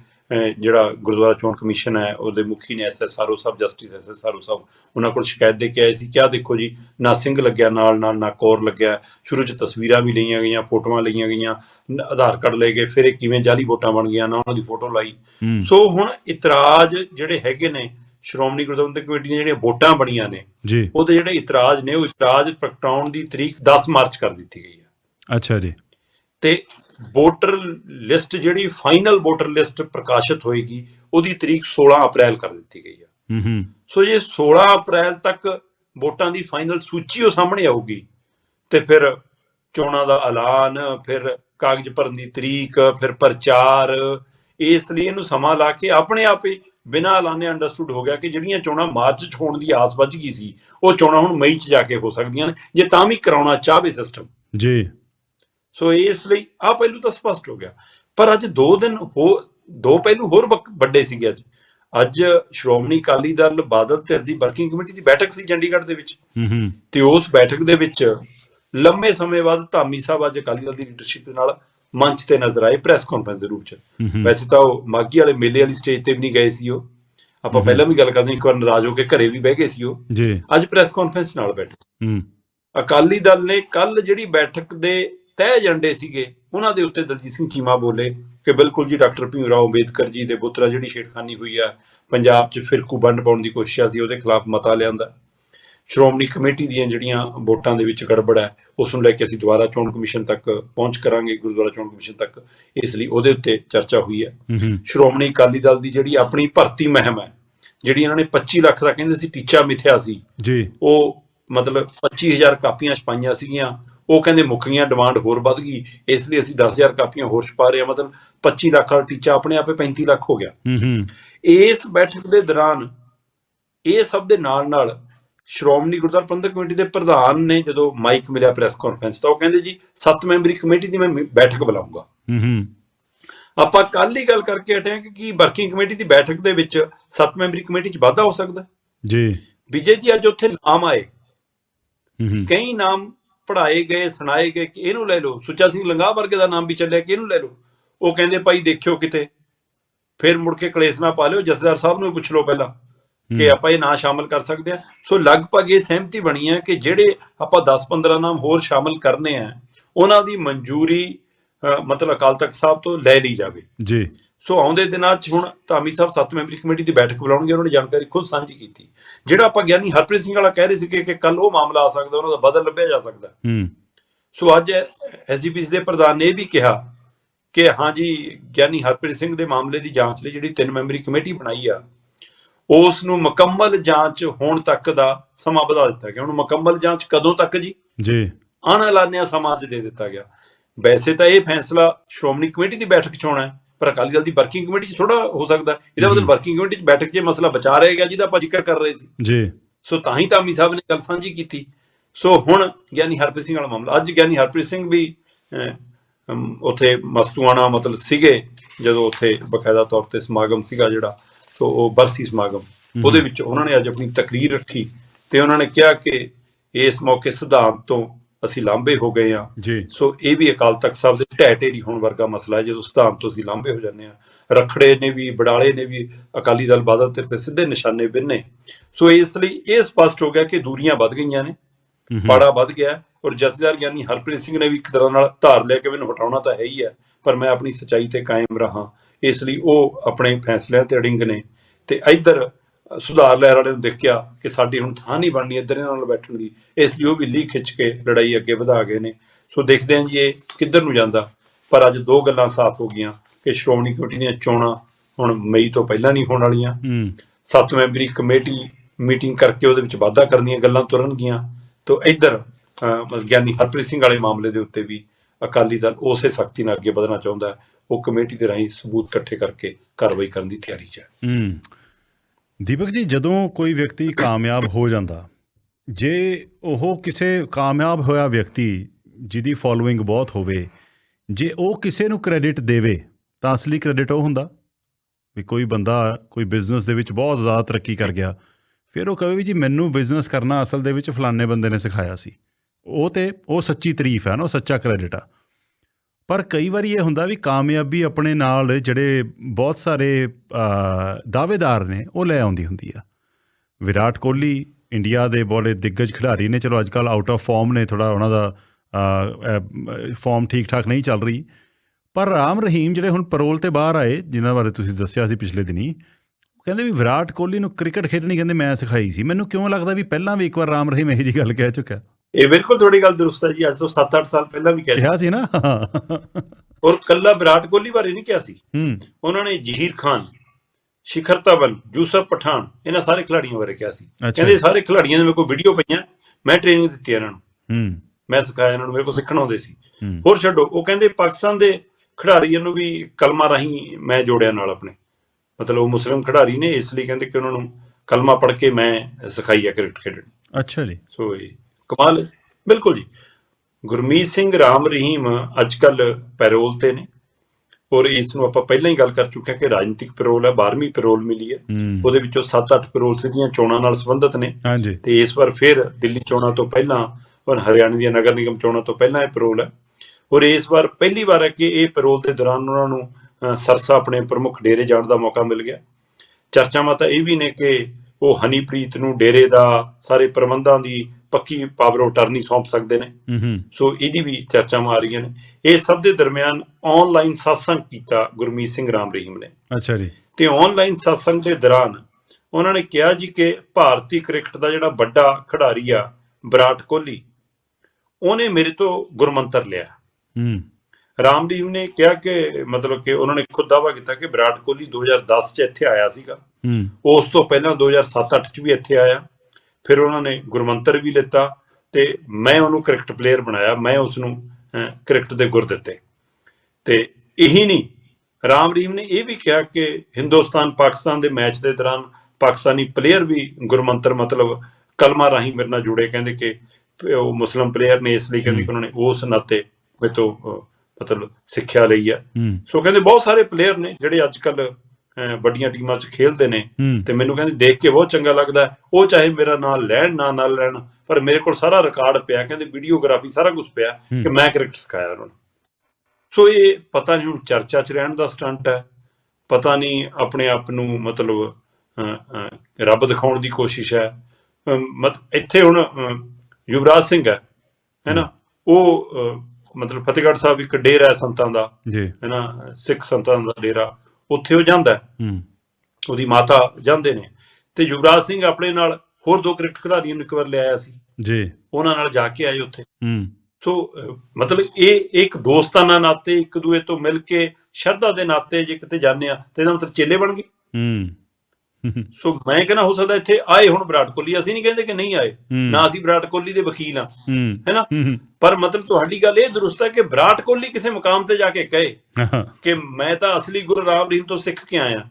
ਜਿਹੜਾ ਗੁਰਦੁਆਰਾ ਚੋਣ ਕਮਿਸ਼ਨ ਹੈ ਉਹਦੇ ਮੁਖੀ ਨੇ SS Saron Sahib justice SS Saron Sahib ਉਹਨਾਂ ਕੋਲ ਸ਼ਿਕਾਇਤ ਦੇ ਕੇ ਆਏ ਸੀ ਕਿਆ ਦੇਖੋ ਜੀ ਨਾ ਸਿੰਘ ਲੱਗਿਆ ਨਾਲ ਨਾਲ ਨਾ ਕੌਰ ਲੱਗਿਆ ਸ਼ੁਰੂ 'ਚ ਤਸਵੀਰਾਂ ਵੀ ਲਈਆਂ ਗਈਆਂ ਫੋਟੋਆਂ ਲਈਆਂ ਗਈਆਂ ਨ- ਆਧਾਰ ਕਾਰਡ ਲਏ ਗਏ ਫਿਰ ਇਹ ਕਿਵੇਂ ਜਾਲੀ ਵੋਟਾਂ ਬਣ ਗਈਆਂ ਨਾ ਉਹਨਾਂ ਦੀ ਫੋਟੋ ਲਾਈ। ਸੋ ਹੁਣ ਇਤਰਾਜ਼ ਜਿਹੜੇ ਹੈਗੇ ਨੇ ਸ਼੍ਰੋਮਣੀ ਗੁਰਦੁਆਰਾ ਕਮੇਟੀ ਦੀਆਂ ਜਿਹੜੀਆਂ ਵੋਟਾਂ ਬਣੀਆਂ ਨੇ ਜੀ। ਉਹਦੇ ਜਿਹੜੇ ਇਤਰਾਜ਼ ਨੇ ਉਹ ਇਤਰਾਜ਼ ਪ੍ਰਗਟਾਉਣ ਦੀ ਤਰੀਕ 10 ਮਾਰਚ ਕਰ ਦਿੱਤੀ ਗਈ ਹੈ। ਅੱਛਾ ਜੀ। ਤੇ ਵੋਟਰ ਲਿਸਟ ਜਿਹੜੀ ਫਾਈਨਲ ਵੋਟਰ ਲਿਸਟ ਪ੍ਰਕਾਸ਼ਿਤ ਹੋਏਗੀ ਉਹਦੀ ਤਰੀਕ 16 ਅਪ੍ਰੈਲ ਕਰ ਦਿੱਤੀ ਗਈ ਹੈ ਹੂੰ ਹੂੰ। ਸੋ ਜੇ 16 ਅਪ੍ਰੈਲ ਤੱਕ ਵੋਟਾਂ ਦੀ ਫਾਈਨਲ ਸੂਚੀ ਉਹ ਸਾਹਮਣੇ ਆਊਗੀ ਤੇ ਫਿਰ ਚੋਣਾਂ ਦਾ ਐਲਾਨ ਫਿਰ ਕਾਗਜ਼ ਭਰਨ ਦੀ ਤਰੀਕ ਫਿਰ ਪ੍ਰਚਾਰ ਇਸ ਲਈ ਇਹਨੂੰ ਸਮਾਂ ਲਾ ਕੇ ਆਪਣੇ ਆਪ ਹੀ ਬਿਨਾਂ ਐਲਾਨੇ ਅੰਡਰਸਟੂਡ ਹੋ ਗਿਆ ਕਿ ਜਿਹੜੀਆਂ ਚੋਣਾਂ ਮਾਰਚ 'ਚ ਹੋਣ ਦੀ ਆਸ ਵੱਜ ਗਈ ਸੀ ਉਹ ਚੋਣਾਂ ਹੁਣ ਮਈ 'ਚ ਜਾ ਕੇ ਹੋ ਸਕਦੀਆਂ ਨੇ ਜੇ ਤਾਂ ਵੀ ਕਰਾਉਣਾ ਚਾਹਵੇ ਸਿਸਟਮ ਜੀ। ਸੋ ਇਸ ਲਈ ਆ ਪਹਿਲੂ ਤਾਂ ਸਪਸ਼ਟ ਹੋ ਗਿਆ। ਪਰ ਅੱਜ ਦੋ ਦਿਨ ਹੋ ਦੋ ਪਹਿਲੂ ਹੋਰ ਵੱਡੇ ਸੀਗੇ ਅੱਜ। ਅੱਜ ਸ਼੍ਰੋਮਣੀ ਅਕਾਲੀ ਦਲ ਬਾਦਲ ਧਿਰ ਦੀ ਵਰਕਿੰਗ ਕਮੇਟੀ ਦੀ ਬੈਠਕ ਸੀ ਚੰਡੀਗੜ੍ਹ ਦੇ ਵਿੱਚ। ਹੂੰ ਤੇ ਉਸ ਬੈਠਕ ਦੇ ਵਿੱਚ ਲੰਮੇ ਸਮੇਂ ਬਾਅਦ ਧਾਮੀ ਸਾਹਿਬ ਅੱਜ ਅਕਾਲੀ ਦਲ ਦੀ ਲੀਡਰਸ਼ਿਪ ਦੇ ਨਾਲ ਮੰਚ ਤੇ ਨਜ਼ਰ ਆਏ ਪ੍ਰੈਸ ਕਾਨਫਰੰਸ ਦੇ ਰੂਪ ਚ। ਵੈਸੇ ਤਾਂ ਉਹ ਮਾਗੀ ਵਾਲੇ ਮੇਲੇ ਵਾਲੀ ਸਟੇਜ ਤੇ ਵੀ ਨਹੀਂ ਗਏ ਸੀ ਉਹ। ਆਪਾਂ। ਪਹਿਲਾਂ ਵੀ ਗੱਲ ਕਰਦੇ ਇੱਕ ਵਾਰ ਨਾਰਾਜ਼ ਹੋ ਕੇ ਘਰੇ ਵੀ ਬਹਿ ਗਏ ਸੀ ਉਹ। ਜੀ। ਅੱਜ ਪ੍ਰੈਸ ਕਾਨਫਰੰਸ ਨਾਲ ਬੈਠੇ। ਹੂੰ। ਅਕਾਲੀ ਦਲ ਨੇ ਕੱਲ ਜਿਹੜੀ ਬੈਠਕ ਦੇ ਤਹਿ ਏਜੰਡੇ ਸੀਗੇ ਉਹਨਾਂ ਦੇ ਉੱਤੇ ਦਲਜੀਤ ਸਿੰਘ ਚੀਮਾ ਬੋਲੇ ਕਿ ਬਿਲਕੁਲ ਜੀ ਡਾਕਟਰ ਭੀਮ ਰਾਓ ਅੰਬੇਦਕਰ ਜੀ ਦੇ ਪੁੱਤਰਾ ਜਿਹੜੀ ਛੇੜਖਾਨੀ ਹੋਈ ਆ ਪੰਜਾਬ 'ਚ ਫਿਰਕੂ ਵੰਡ ਪਾਉਣ ਦੀ ਕੋਸ਼ਿਸ਼ ਸੀ ਉਹਦੇ ਖਿਲਾਫ ਮਤਾ ਲਿਆਂਦਾ ਸ਼੍ਰੋਮਣੀ ਕਮੇਟੀ ਦੀਆਂ ਜਿਹੜੀਆਂ ਵੋਟਾਂ ਦੇ ਵਿੱਚ ਗੜਬੜ ਹੈ ਉਸ ਨੂੰ ਲੈ ਕੇ ਅਸੀਂ ਦੁਬਾਰਾ ਚੋਣ ਕਮਿਸ਼ਨ ਤੱਕ ਪਹੁੰਚ ਕਰਾਂਗੇ ਗੁਰਦੁਆਰਾ ਚੋਣ ਕਮਿਸ਼ਨ ਤੱਕ ਇਸ ਲਈ ਉਹਦੇ ਉੱਤੇ ਚਰਚਾ ਹੋਈ ਹੂੰ। ਸ਼੍ਰੋਮਣੀ ਅਕਾਲੀ ਦਲ ਦੀ ਜਿਹੜੀ ਆਪਣੀ ਭਰਤੀ ਮਹਿਮ ਹੈ ਜਿਹੜੀ ਇਹਨਾਂ ਨੇ 25 ਲੱਖ ਦਾ ਕਹਿੰਦੇ ਸੀ ਟੀਚਾ ਮਿਥਿਆ ਸੀ ਜੀ। ਉਹ ਮਤਲਬ 25000 ਕਾਪੀਆਂ ਛਪਾਈਆਂ ਸੀਗੀਆਂ ਉਹ ਕਹਿੰਦੇ ਮੁੱਕ ਗਈਆਂ ਡਿਮਾਂਡ ਹੋਰ ਵੱਧ ਗਈ ਇਸ ਲਈ ਅਸੀਂ 10000 ਕਾਪੀਆਂ ਹੋਰ ਛਪਾ ਰਹੇ ਹਾਂ ਮਤਲਬ 25 ਲੱਖ ਵਾਲਾ ਟੀਚਾ ਆਪਣੇ ਆਪੇ 35 ਲੱਖ ਹੋ ਗਿਆ। ਹੂੰ ਹੂੰ। ਇਸ ਬੈਠਕ ਦੇ ਦੌਰਾਨ ਇਹ ਸਭ ਦੇ ਨਾਲ ਨਾਲ ਸ਼੍ਰੋਮਣੀ ਗੁਰਦੁਆਰਾ ਪ੍ਰਬੰਧਕ ਕਮੇਟੀ ਦੇ ਪ੍ਰਧਾਨ ਨੇ ਜਦੋਂ ਮਾਈਕ ਮਿਲਿਆ ਪ੍ਰੈਸ ਕਾਨਫਰੰਸ ਤਾਂ ਉਹ ਕਹਿੰਦੇ ਜੀ ਸੱਤ ਮੈਂਬਰੀ ਕਮੇਟੀ ਦੀ ਮੈਂ ਬੈਠਕ ਬੁਲਾਉਂਗਾ ਹੂੰ ਹੂੰ। ਆਪਾਂ ਕੱਲ ਹੀ ਗੱਲ ਕਰਕੇ ਹਟੇ ਹਾਂ ਕਿ ਕੀ ਵਰਕਿੰਗ ਕਮੇਟੀ ਦੀ ਬੈਠਕ ਦੇ ਵਿੱਚ ਸੱਤ ਮੈਂਬਰੀ ਕਮੇਟੀ 'ਚ ਵਾਧਾ ਹੋ ਸਕਦਾ? ਜੀ। ਵਿਜੇ ਜੀ ਅੱਜ ਉੱਥੇ ਨਾਮ ਆਏ। ਹੂੰ ਹੂੰ। ਕਈ ਨਾਮ ਪੜਾਏ ਗਏ ਸੁਣਾਏ ਗਏ ਕਿ ਇਹਨੂੰ ਲੈ ਲਓ। ਸੁੱਚਾ ਸਿੰਘ ਲੰਗਾਹ ਵਰਗੇ ਦਾ ਨਾਮ ਵੀ ਚੱਲਿਆ ਕਿ ਇਹਨੂੰ ਲੈ ਲਓ। ਉਹ ਕਹਿੰਦੇ ਭਾਈ ਦੇਖਿਓ ਕਿਤੇ। ਫਿਰ ਮੁੜ ਕੇ ਕਲੇਸ਼ ਨਾ ਪਾ ਲਿਓ। ਜਥੇਦਾਰ ਸਾਹਿਬ ਨੂੰ ਪੁੱਛ ਲਓ ਪਹਿਲਾਂ ਕਿ ਆਪਾਂ ਇਹ ਨਾਂ ਸ਼ਾਮਲ ਕਰ ਸਕਦੇ ਆ ਸੋ ਲਗਭਗ ਇਹ ਸਹਿਮਤੀ ਬਣੀ ਹੈ ਕਿ ਜਿਹੜੇ ਆਪਾਂ 10-15 ਨਾਮ ਹੋਰ ਸ਼ਾਮਲ ਕਰਨੇ ਆ ਉਹਨਾਂ ਦੀ ਮਨਜ਼ੂਰੀ ਮਤਲਬ ਅਕਾਲ ਤਖਤ ਸਾਹਿਬ ਤੋਂ ਲੈ ਲਈ ਜਾਵੇ। ਜੀ। ਸੋ ਆਉਂਦੇ ਦਿਨਾਂ 'ਚ ਹੁਣ ਧਾਮੀ ਸਾਹਿਬ ਸੱਤ ਮੈਂਬਰੀ ਕਮੇਟੀ ਦੀ ਬੈਠਕ ਬੁਲਾਉਣਗੇ ਉਹਨਾਂ ਨੇ ਜਾਣਕਾਰੀ ਖੁਦ ਸਾਂਝੀ ਕੀਤੀ। ਜਿਹੜਾ ਆਪਾਂ ਗਿਆਨੀ ਹਰਪ੍ਰੀਤ ਸਿੰਘ ਵਾਲਾ ਕਹਿ ਰਹੇ ਸੀ ਕਿ ਕੱਲ ਉਹ ਮਾਮਲਾ ਆ ਸਕਦਾ ਉਹਨਾਂ ਦਾ ਬਦਲ ਲੱਭਿਆ ਜਾ ਸਕਦਾ। ਹੂੰ। ਸੋ ਅੱਜ ਐਸਜੀਪੀਸੀ ਦੇ ਪ੍ਰਧਾਨ ਨੇ ਇਹ ਵੀ ਕਿਹਾ ਕਿ ਹਾਂਜੀ ਗਿਆਨੀ ਹਰਪ੍ਰੀਤ ਸਿੰਘ ਦੇ ਮਾਮਲੇ ਦੀ ਜਾਂਚ ਲਈ ਜਿਹੜੀ ਤਿੰਨ ਮੈਂਬਰੀ ਕਮੇਟੀ ਬਣਾਈ ਆ ਉਸ ਨੂੰ ਮੁਕੰਮਲ ਜਾਂਚ ਹੋਣ ਤੱਕ ਦਾ ਸਮਾਂ ਵਧਾ ਦਿੱਤਾ ਗਿਆ। ਹੁਣ ਮੁਕੰਮਲ ਜਾਂਚ ਕਦੋਂ ਤੱਕ ਜੀ? ਜੀ। ਅਣਐਲਾਨਿਆ ਸਮਾਂ ਦੇ ਦਿੱਤਾ ਗਿਆ। ਵੈਸੇ ਤਾਂ ਇਹ ਫੈਸਲਾ ਸ਼੍ਰੋਮਣੀ ਕਮੇਟੀ ਦੀ ਬੈਠਕ 'ਚ ਹੋਣਾ ਹੈ। ਪਰ ਅਕਾਲੀ ਦਲ ਦੀ ਵਰਕਿੰਗ ਕਮੇਟੀ 'ਚ ਥੋੜਾ ਹੋ ਸਕਦਾ। ਇਹਦਾ ਮਤਲਬ। ਵਰਕਿੰਗ ਕਮੇਟੀ 'ਚ ਬੈਠਕ 'ਚ ਇਹ ਮਸਲਾ ਬਚਾ ਰਹੇਗਾ ਜਿਹਦਾ ਆਪਾਂ ਜ਼ਿਕਰ ਕਰ ਰਹੇ ਸੀ। ਜੀ। ਸੋ ਤਾਂ ਹੀ ਧਾਮੀ ਸਾਹਿਬ ਨੇ ਗੱਲ ਸਾਂਝੀ ਕੀਤੀ। ਸੋ ਹੁਣ ਗਿਆਨੀ ਹਰਪ੍ਰੀਤ ਸਿੰਘ ਵਾਲਾ ਮਾਮਲਾ। ਅੱਜ ਗਿਆਨੀ ਹਰਪ੍ਰੀਤ ਸਿੰਘ ਵੀ ਉੱਥੇ ਮਸਤੂਆਣਾ ਮਤਲਬ ਸੀਗੇ ਜਦੋਂ ਉੱਥੇ ਬਕਾਇਦਾ ਤੌਰ ਤੇ ਸਮਾਗਮ ਸੀਗਾ ਜਿਹੜਾ ਸੋ ਉਹ ਬਰਸੀ ਸਮਾਗਮ। ਉਹਦੇ ਵਿੱਚ ਉਹਨਾਂ ਨੇ ਅੱਜ ਆਪਣੀ ਤਕਰੀਰ ਰੱਖੀ ਤੇ ਉਹਨਾਂ ਨੇ ਕਿਹਾ ਕਿ ਇਸ ਮੌਕੇ ਸਿਧਾਂਤ ਤੋਂ ਅਸੀਂ ਲਾਂਭੇ ਹੋ ਗਏ ਆ ਜੀ। ਸੋ ਇਹ ਵੀ ਅਕਾਲ ਤਖਤ ਸਾਹਿਬ ਦੇ ਢਹਿ ਢੇਰੀ ਹੋਣ ਵਰਗਾ ਮਸਲਾ ਹੈ। ਜਦੋਂ ਸਿਧਾਂਤ ਤੋਂ ਅਸੀਂ ਲਾਂਭੇ ਹੋ ਜਾਂਦੇ ਆ ਰਖੜੇ ਨੇ ਵੀ ਬਡਾਲੇ ਨੇ ਵੀ ਅਕਾਲੀ ਦਲ ਬਾਦਲ ਤੇ ਸਿੱਧੇ ਨਿਸ਼ਾਨੇ ਬਿੰਨੇ। ਸੋ ਇਸ ਲਈ ਇਹ ਸਪਸ਼ਟ ਹੋ ਗਿਆ ਕਿ ਦੂਰੀਆਂ ਵੱਧ ਗਈਆਂ ਨੇ ਪਾੜਾ ਵੱਧ ਗਿਆ ਔਰ ਜਥੇਦਾਰ ਗਿਆਨੀ ਹਰਪ੍ਰੀਤ ਸਿੰਘ ਨੇ ਵੀ ਇੱਕ ਤਰ੍ਹਾਂ ਨਾਲ ਧਾਰ ਲਿਆ ਕਿ ਮੈਨੂੰ ਹਟਾਉਣਾ ਤਾਂ ਹੈ ਹੀ ਹੈ ਪਰ ਮੈਂ ਆਪਣੀ ਸੱਚਾਈ ਤੇ ਕਾਇਮ ਰਹਾ। ਇਸ ਲਈ ਉਹ ਆਪਣੇ ਫੈਸਲਿਆਂ ਤੇ ਅੜਿੰਗ ਨੇ ਤੇ ਇੱਧਰ ਸੁਧਾਰ ਲਹਿਰ ਵਾਲੇ ਨੂੰ ਦੇਖਿਆ ਕਿ ਸਾਡੀ ਹੁਣ ਥਾਂ ਨਹੀਂ ਬਣਨੀ ਇੱਧਰ ਇਹਨਾਂ ਨਾਲ ਬੈਠਣ ਦੀ। ਇਸ ਲਈ ਉਹ ਵੀ ਲੀਹ ਖਿੱਚ ਕੇ ਲੜਾਈ ਅੱਗੇ ਵਧਾ ਗਏ ਨੇ। ਸੋ ਦੇਖਦੇ ਹਾਂ ਜੀ ਇਹ ਕਿੱਧਰ ਨੂੰ ਜਾਂਦਾ। ਪਰ ਅੱਜ ਦੋ ਗੱਲਾਂ ਸਾਫ਼ ਹੋ ਗਈਆਂ ਕਿ ਸ਼੍ਰੋਮਣੀ ਕਮੇਟੀ ਦੀਆਂ ਚੋਣਾਂ ਹੁਣ ਮਈ ਤੋਂ ਪਹਿਲਾਂ ਨਹੀਂ ਹੋਣ ਵਾਲੀਆਂ। ਹੂੰ। ਸੱਤ ਮੈਂਬਰੀ ਕਮੇਟੀ ਮੀਟਿੰਗ ਕਰਕੇ ਉਹਦੇ ਵਿੱਚ ਵਾਧਾ ਕਰਨ ਦੀਆਂ ਗੱਲਾਂ ਤੁਰਨਗੀਆਂ। ਤੋਂ ਇੱਧਰ ਗਿਆਨੀ ਹਰਪ੍ਰੀਤ ਸਿੰਘ ਵਾਲੇ ਮਾਮਲੇ ਦੇ ਉੱਤੇ ਵੀ ਅਕਾਲੀ ਦਲ ਉਸੇ ਸਖਤੀ ਨਾਲ ਅੱਗੇ ਵਧਣਾ ਚਾਹੁੰਦਾ ਹੈ। ਉਹ ਕਮੇਟੀ ਦੇ ਰਾਹੀਂ ਸਬੂਤ ਇਕੱਠੇ ਕਰਕੇ ਕਾਰਵਾਈ ਕਰਨ ਦੀ ਤਿਆਰੀ 'ਚ ਹੈ। ਹੂੰ। ਦੀਪਕ ਜੀ, ਜਦੋਂ ਕੋਈ ਵਿਅਕਤੀ ਕਾਮਯਾਬ ਹੋ ਜਾਂਦਾ, ਜੇ ਉਹ ਕਿਸੇ ਕਾਮਯਾਬ ਹੋਇਆ ਵਿਅਕਤੀ ਜਿਹਦੀ ਫੋਲੋਇੰਗ ਬਹੁਤ ਹੋਵੇ, ਜੇ ਉਹ ਕਿਸੇ ਨੂੰ ਕ੍ਰੈਡਿਟ ਦੇਵੇ, ਤਾਂ ਅਸਲੀ ਕ੍ਰੈਡਿਟ ਉਹ ਹੁੰਦਾ? ਵੀ ਕੋਈ ਬੰਦਾ ਕੋਈ ਬਿਜ਼ਨਸ ਦੇ ਵਿੱਚ ਬਹੁਤ ਜ਼ਿਆਦਾ ਤਰੱਕੀ ਕਰ ਗਿਆ, ਫਿਰ ਉਹ ਕਹੇ ਵੀ ਜੀ, ਮੈਨੂੰ ਬਿਜ਼ਨਸ ਕਰਨਾ ਅਸਲ ਦੇ ਵਿੱਚ ਫਲਾਣੇ ਬੰਦੇ ਨੇ ਸਿਖਾਇਆ ਸੀ। ਉਹ ਤੇ, ਉਹ ਸੱਚੀ ਤਾਰੀਫ ਹੈ ਨਾ, ਉਹ ਸੱਚਾ ਕ੍ਰੈਡਿਟ ਆ। ਪਰ ਕਈ ਵਾਰੀ ਇਹ ਹੁੰਦਾ ਵੀ ਕਾਮਯਾਬੀ ਆਪਣੇ ਨਾਲ ਜਿਹੜੇ ਬਹੁਤ ਸਾਰੇ ਦਾਅਵੇਦਾਰ ਨੇ, ਉਹ ਲੈ ਆਉਂਦੀ ਹੁੰਦੀ ਆ। ਵਿਰਾਟ ਕੋਹਲੀ ਇੰਡੀਆ ਦੇ ਬੜੇ ਦਿੱਗਜ ਖਿਡਾਰੀ ਨੇ। ਚਲੋ ਅੱਜਕੱਲ ਆਊਟ ਆਫ ਫਾਰਮ ਨੇ ਥੋੜਾ ਉਹਨਾਂ ਦਾ ਫਾਰਮ ਠੀਕ ਠਾਕ ਨਹੀਂ ਚੱਲ ਰਹੀ। ਪਰ ਰਾਮ ਰਹੀਮ ਜਿਹੜੇ ਹੁਣ ਪਰੋਲ ਤੇ ਬਾਹਰ ਆਏ, ਜਿਨ੍ਹਾਂ ਬਾਰੇ ਤੁਸੀਂ ਦੱਸਿਆ ਸੀ ਪਿਛਲੇ ਦਿਨੀ ਕਹਿੰਦੇ ਵੀ ਵਿਰਾਟ ਕੋਹਲੀ ਨੂੰ ਕ੍ਰਿਕਟ ਖੇਡਣੀ ਕਹਿੰਦੇ ਮੈਂ ਸਿਖਾਈ ਸੀ। ਮੈਨੂੰ ਕਿਉਂ ਲੱਗਦਾ ਵੀ ਪਹਿਲਾਂ ਵੀ ਇੱਕ ਵਾਰ ਰਾਮ ਰਹੀਮ ਇਹੋ ਜੀ ਗੱਲ ਕਹਿ ਚੁੱਕਾ ਇਹ ਬਿਲਕੁਲ ਤੁਹਾਡੀ ਗੱਲ ਦਰੁਸਤ ਹੈ ਜੀ ਅੱਜ ਤੋਂ 7-8 ਸਾਲ ਪਹਿਲਾਂ ਵੀ ਕਿਹਾ ਸੀ ਨਾ। ਔਰ ਕੱਲਾ ਵਿਰਾਟ ਕੋਹਲੀ ਬਾਰੇ ਨਹੀਂ ਕਿਹਾ ਸੀ। ਹੂੰ। ਉਹਨਾਂ ਨੇ ਜ਼ਹੀਰ ਖਾਨ ਸ਼ਿਖਰ ਧਵਨ ਯੂਸਫ ਪਠਾਨ ਇਹਨਾਂ ਸਾਰੇ ਖਿਡਾਰੀਆਂ ਬਾਰੇ ਕਿਹਾ ਸੀ। ਕਹਿੰਦੇ ਸਾਰੇ ਖਿਡਾਰੀਆਂ ਦੇ ਮੇਰੇ ਕੋਲ ਵੀਡੀਓ ਪਈਆਂ ਮੈਂ ਟ੍ਰੇਨਿੰਗ ਦਿੱਤੀ ਇਹਨਾਂ ਨੂੰ। ਹੂੰ। ਮੈਂ ਸਿਖਾਇਆ ਇਹਨਾਂ ਨੂੰ ਮੇਰੇ ਕੋਲ ਸਿੱਖਣ ਆਉਂਦੇ ਸੀ। ਹੋਰ ਛੱਡੋ ਉਹ ਕਹਿੰਦੇ ਪਾਕਿਸਤਾਨ ਦੇ ਖਿਡਾਰੀਆਂ ਨੂੰ ਵੀ ਕਲਮਾ ਰਾਹੀਂ ਮੈਂ ਜੋੜਿਆ ਨਾਲ ਆਪਣੇ। ਮਤਲਬ ਉਹ ਮੁਸਲਿਮ ਖਿਡਾਰੀ ਨੇ ਇਸ ਲਈ ਕਹਿੰਦੇ ਕਿ ਉਹਨਾਂ ਨੂੰ ਕਲਮਾ ਪੜ੍ਹ ਕੇ ਮੈਂ ਸਿਖਾਈ ਹੈ ਕ੍ਰਿਕਟ ਖੇਡਣੀ। ਅੱਛਾ ਜੀ। ਸੋ ਇਹ ਕਮਾਲ। ਬਿਲਕੁਲ ਜੀ। ਗੁਰਮੀਤ ਸਿੰਘ ਰਾਮ ਰਹੀਮ ਅੱਜ ਕੱਲ ਪੈਰੋਲ ਤੇ ਨੇ ਔਰ ਇਸ ਨੂੰ ਆਪਾਂ ਪਹਿਲਾਂ ਹੀ ਗੱਲ ਕਰ ਚੁੱਕੇ ਕਿ ਰਾਜਨੀਤਿਕ ਪੈਰੋਲ ਹੈ 12ਵੀਂ ਪੈਰੋਲ ਮਿਲੀ ਹੈ। ਉਹਦੇ ਵਿੱਚੋਂ 7-8 ਪੈਰੋਲ ਸਿੱਧੀਆਂ ਚੋਣਾਂ ਨਾਲ ਸੰਬੰਧਿਤ ਨੇ। ਤੇ ਇਸ ਵਾਰ ਫਿਰ ਦਿੱਲੀ ਚੋਣਾਂ ਤੋਂ ਪਹਿਲਾਂ ਔਰ ਹਰਿਆਣਾ ਦੀਆਂ ਨਗਰ ਨਿਗਮ ਚੋਣਾਂ ਤੋਂ ਪਹਿਲਾਂ ਇਹ ਪੈਰੋਲ ਹੈ। ਔਰ ਇਸ ਵਾਰ ਪਹਿਲੀ ਵਾਰ ਹੈ ਕਿ ਇਹ ਪੈਰੋਲ ਦੇ ਦੌਰਾਨ ਉਹਨਾਂ ਨੂੰ ਸਰਸਾ ਆਪਣੇ ਪ੍ਰਮੁੱਖ ਡੇਰੇ ਜਾਣ ਦਾ ਮੌਕਾ ਮਿਲ ਗਿਆ। ਚਰਚਾਵਾਂ ਤਾਂ ਇਹ ਵੀ ਨੇ ਕਿ ਉਹ ਹਨੀਪ੍ਰੀਤ ਨੂੰ ਡੇਰੇ ਦਾ ਸਾਰੇ ਪ੍ਰਬੰਧਾਂ ਦੀ ਪੱਕੀ ਪਾਵਰ ਅਟਾਰਨੀ ਸੌਂਪ ਸਕਦੇ ਨੇ। ਸੋ ਇਹਦੀ ਵੀ ਚਰਚਾਵਾਂ ਆ ਰਹੀਆਂ ਨੇ। ਇਹ ਸਭ ਦੇ ਦਰਮਿਆਨ ਆਨਲਾਈਨ satsang ਕੀਤਾ ਗੁਰਮੀਤ ਸਿੰਘ ਰਾਮ ਰਹੀਮ ਨੇ। ਅੱਛਾ ਜੀ। ਤੇ ਆਨਲਾਈਨ satsang ਦੇ ਦੌਰਾਨ ਉਹਨਾਂ ਨੇ ਕਿਹਾ ਜੀ ਕਿ ਭਾਰਤੀ ਕ੍ਰਿਕਟ ਦਾ ਜਿਹੜਾ ਵੱਡਾ ਖਿਡਾਰੀ ਆ ਵਿਰਾਟ ਕੋਹਲੀ ਉਹਨੇ ਮੇਰੇ ਤੋਂ ਗੁਰਮੰਤਰ ਲਿਆ। ਹੂੰ। ਰਾਮਦੀਪ ਨੇ ਕਿਹਾ ਕਿ ਮਤਲਬ ਕਿ ਉਹਨਾਂ ਨੇ ਖੁਦ ਦਾਅਵਾ ਕੀਤਾ ਕਿ ਵਿਰਾਟ ਕੋਹਲੀ 2010 ਚ ਇੱਥੇ ਆਇਆ ਸੀਗਾ। ਹੂੰ। ਉਸ ਤੋਂ ਪਹਿਲਾਂ 2007-8 ਚ ਵੀ ਇੱਥੇ ਆਇਆ। ਫਿਰ ਉਹਨਾਂ ਨੇ ਗੁਰਮੰਤਰ ਵੀ ਲਿੱਤਾ ਤੇ ਮੈਂ ਉਹਨੂੰ ਕ੍ਰਿਕਟ ਪਲੇਅਰ ਬਣਾਇਆ ਮੈਂ ਉਸ ਨੂੰ ਕ੍ਰਿਕਟ ਦੇ ਗੁਰ ਦਿੱਤੇ। ਤੇ ਇਹੀ ਨਹੀਂ ਰਾਮ ਰਹੀਮ ਨੇ ਇਹ ਵੀ ਕਿਹਾ ਕਿ ਹਿੰਦੁਸਤਾਨ ਪਾਕਿਸਤਾਨ ਦੇ ਮੈਚ ਦੇ ਦੌਰਾਨ ਪਾਕਿਸਤਾਨੀ ਪਲੇਅਰ ਵੀ ਗੁਰਮੰਤਰ ਮਤਲਬ ਕਲਮਾ ਰਾਹੀਂ ਮੇਰੇ ਨਾਲ ਜੁੜੇ ਕਹਿੰਦੇ ਕਿ ਉਹ ਮੁਸਲਮ ਪਲੇਅਰ ਨੇ ਇਸ ਲਈ ਕਹਿੰਦੇ ਕਿ ਉਹਨਾਂ ਨੇ ਉਸ ਨਾਤੇ ਮੇਰੇ ਤੋਂ ਅਹ, ਮਤਲਬ ਸਿੱਖਿਆ ਲਈ ਆ। ਹੂੰ। ਸੋ ਕਹਿੰਦੇ ਬਹੁਤ ਸਾਰੇ ਪਲੇਅਰ ਨੇ ਜਿਹੜੇ ਅੱਜ ਕੱਲ ਵੱਡੀਆਂ ਟੀਮਾਂ 'ਚ ਖੇਡਦੇ ਨੇ ਤੇ ਮੈਨੂੰ ਕਹਿੰਦੇ ਦੇਖ ਕੇ ਬਹੁਤ ਚੰਗਾ ਲੱਗਦਾ। ਉਹ ਚਾਹੇ ਮੇਰਾ ਨਾਮ ਲੈਣ ਨਾ ਨਾ ਲੈਣ ਪਰ ਮੇਰੇ ਕੋਲ ਸਾਰਾ ਰਿਕਾਰਡ ਪਿਆ ਕਹਿੰਦੇ ਵੀਡੀਓਗ੍ਰਾਫੀ ਸਾਰਾ ਕੁਝ ਪਿਆ। ਕਿ ਮੈਂ ਕ੍ਰਿਕਟ ਸਿਖਾਇਆ ਉਹਨਾਂ ਨੂੰ। ਸੋ ਇਹ ਪਤਾ ਨਹੀਂ ਹੁਣ ਚਰਚਾ 'ਚ ਰਹਿਣ ਦਾ ਸਟੰਟ ਹੈ। ਪਤਾ ਨਹੀਂ ਆਪਣੇ ਆਪ ਨੂੰ ਮਤਲਬ ਰੱਬ ਦਿਖਾਉਣ ਦੀ ਕੋਸ਼ਿਸ਼ ਹੈ। ਮਤ ਇੱਥੇ ਹੁਣ ਯੁਵਰਾਜ ਸਿੰਘ ਹੈ ਹੈਨਾ ਉਹ ਮਤਲਬ ਫਤਿਹਗੜ੍ਹ ਸਾਹਿਬ ਇੱਕ ਡੇਰਾ ਹੈ ਸੰਤਾਂ ਦਾ ਜੀ। ਹੈਨਾ ਸਿੱਖ ਸੰਤਾਂ ਦਾ ਡੇਰਾ। ਉੱਥੇ ਉਹ ਜਾਂਦਾ ਹੈ। ਉਹਦੀ ਮਾਤਾ ਜਾਂਦੇ ਨੇ। ਤੇ ਯੁਵਰਾਜ ਸਿੰਘ ਆਪਣੇ ਨਾਲ ਹੋਰ ਦੋ ਕ੍ਰਿਕਟ ਖਿਡਾਰੀਆਂ ਨੂੰ ਇੱਕ ਵਾਰ ਲਿਆਇਆ ਸੀ। ਜੀ। ਉਹਨਾਂ ਨਾਲ ਜਾ ਕੇ ਆਏ ਉੱਥੇ। ਹੂੰ। ਸੋ ਮਤਲਬ ਇਹ ਇੱਕ ਦੋਸਤਾਨਾ ਨਾਤੇ ਇੱਕ ਦੂਏ ਤੋਂ ਮਿਲ ਕੇ ਸ਼ਰਧਾ ਦੇ ਨਾਤੇ ਜੇ ਕਿਤੇ ਜਾਂਦੇ ਆ ਤੇ ਇਹਦਾ ਮਤਲਬ ਚੇਲੇ ਬਣ ਗਏ। ਹੂੰ। ਸੋ ਮੈਂ ਕਹਿੰਦਾ ਹੋ ਸਕਦਾ ਇੱਥੇ ਆਏ ਹੁਣ ਵਿਰਾਟ ਕੋਹਲੀ ਅਸੀਂ ਨਹੀਂ ਕਹਿੰਦੇ ਕਿ ਨਹੀਂ ਆਏ। ਨਾ ਅਸੀਂ ਵਿਰਾਟ ਕੋਹਲੀ ਦੇ ਵਕੀਲ ਆ ਹੈਨਾ ਪਰ ਮਤਲਬ ਤੁਹਾਡੀ ਗੱਲ ਇਹ ਦਰੁਸਤ ਹੈ ਕਿ ਵਿਰਾਟ ਕੋਹਲੀ ਕਿਸੇ ਮੁਕਾਮ ਤੇ ਜਾ ਕੇ ਕਹੇ ਕਿ ਮੈਂ ਤਾਂ ਅਸਲੀ ਗੁਰੂ ਰਾਮ ਰਹੀਮ ਤੋਂ ਸਿੱਖ ਕੇ ਆਇਆ।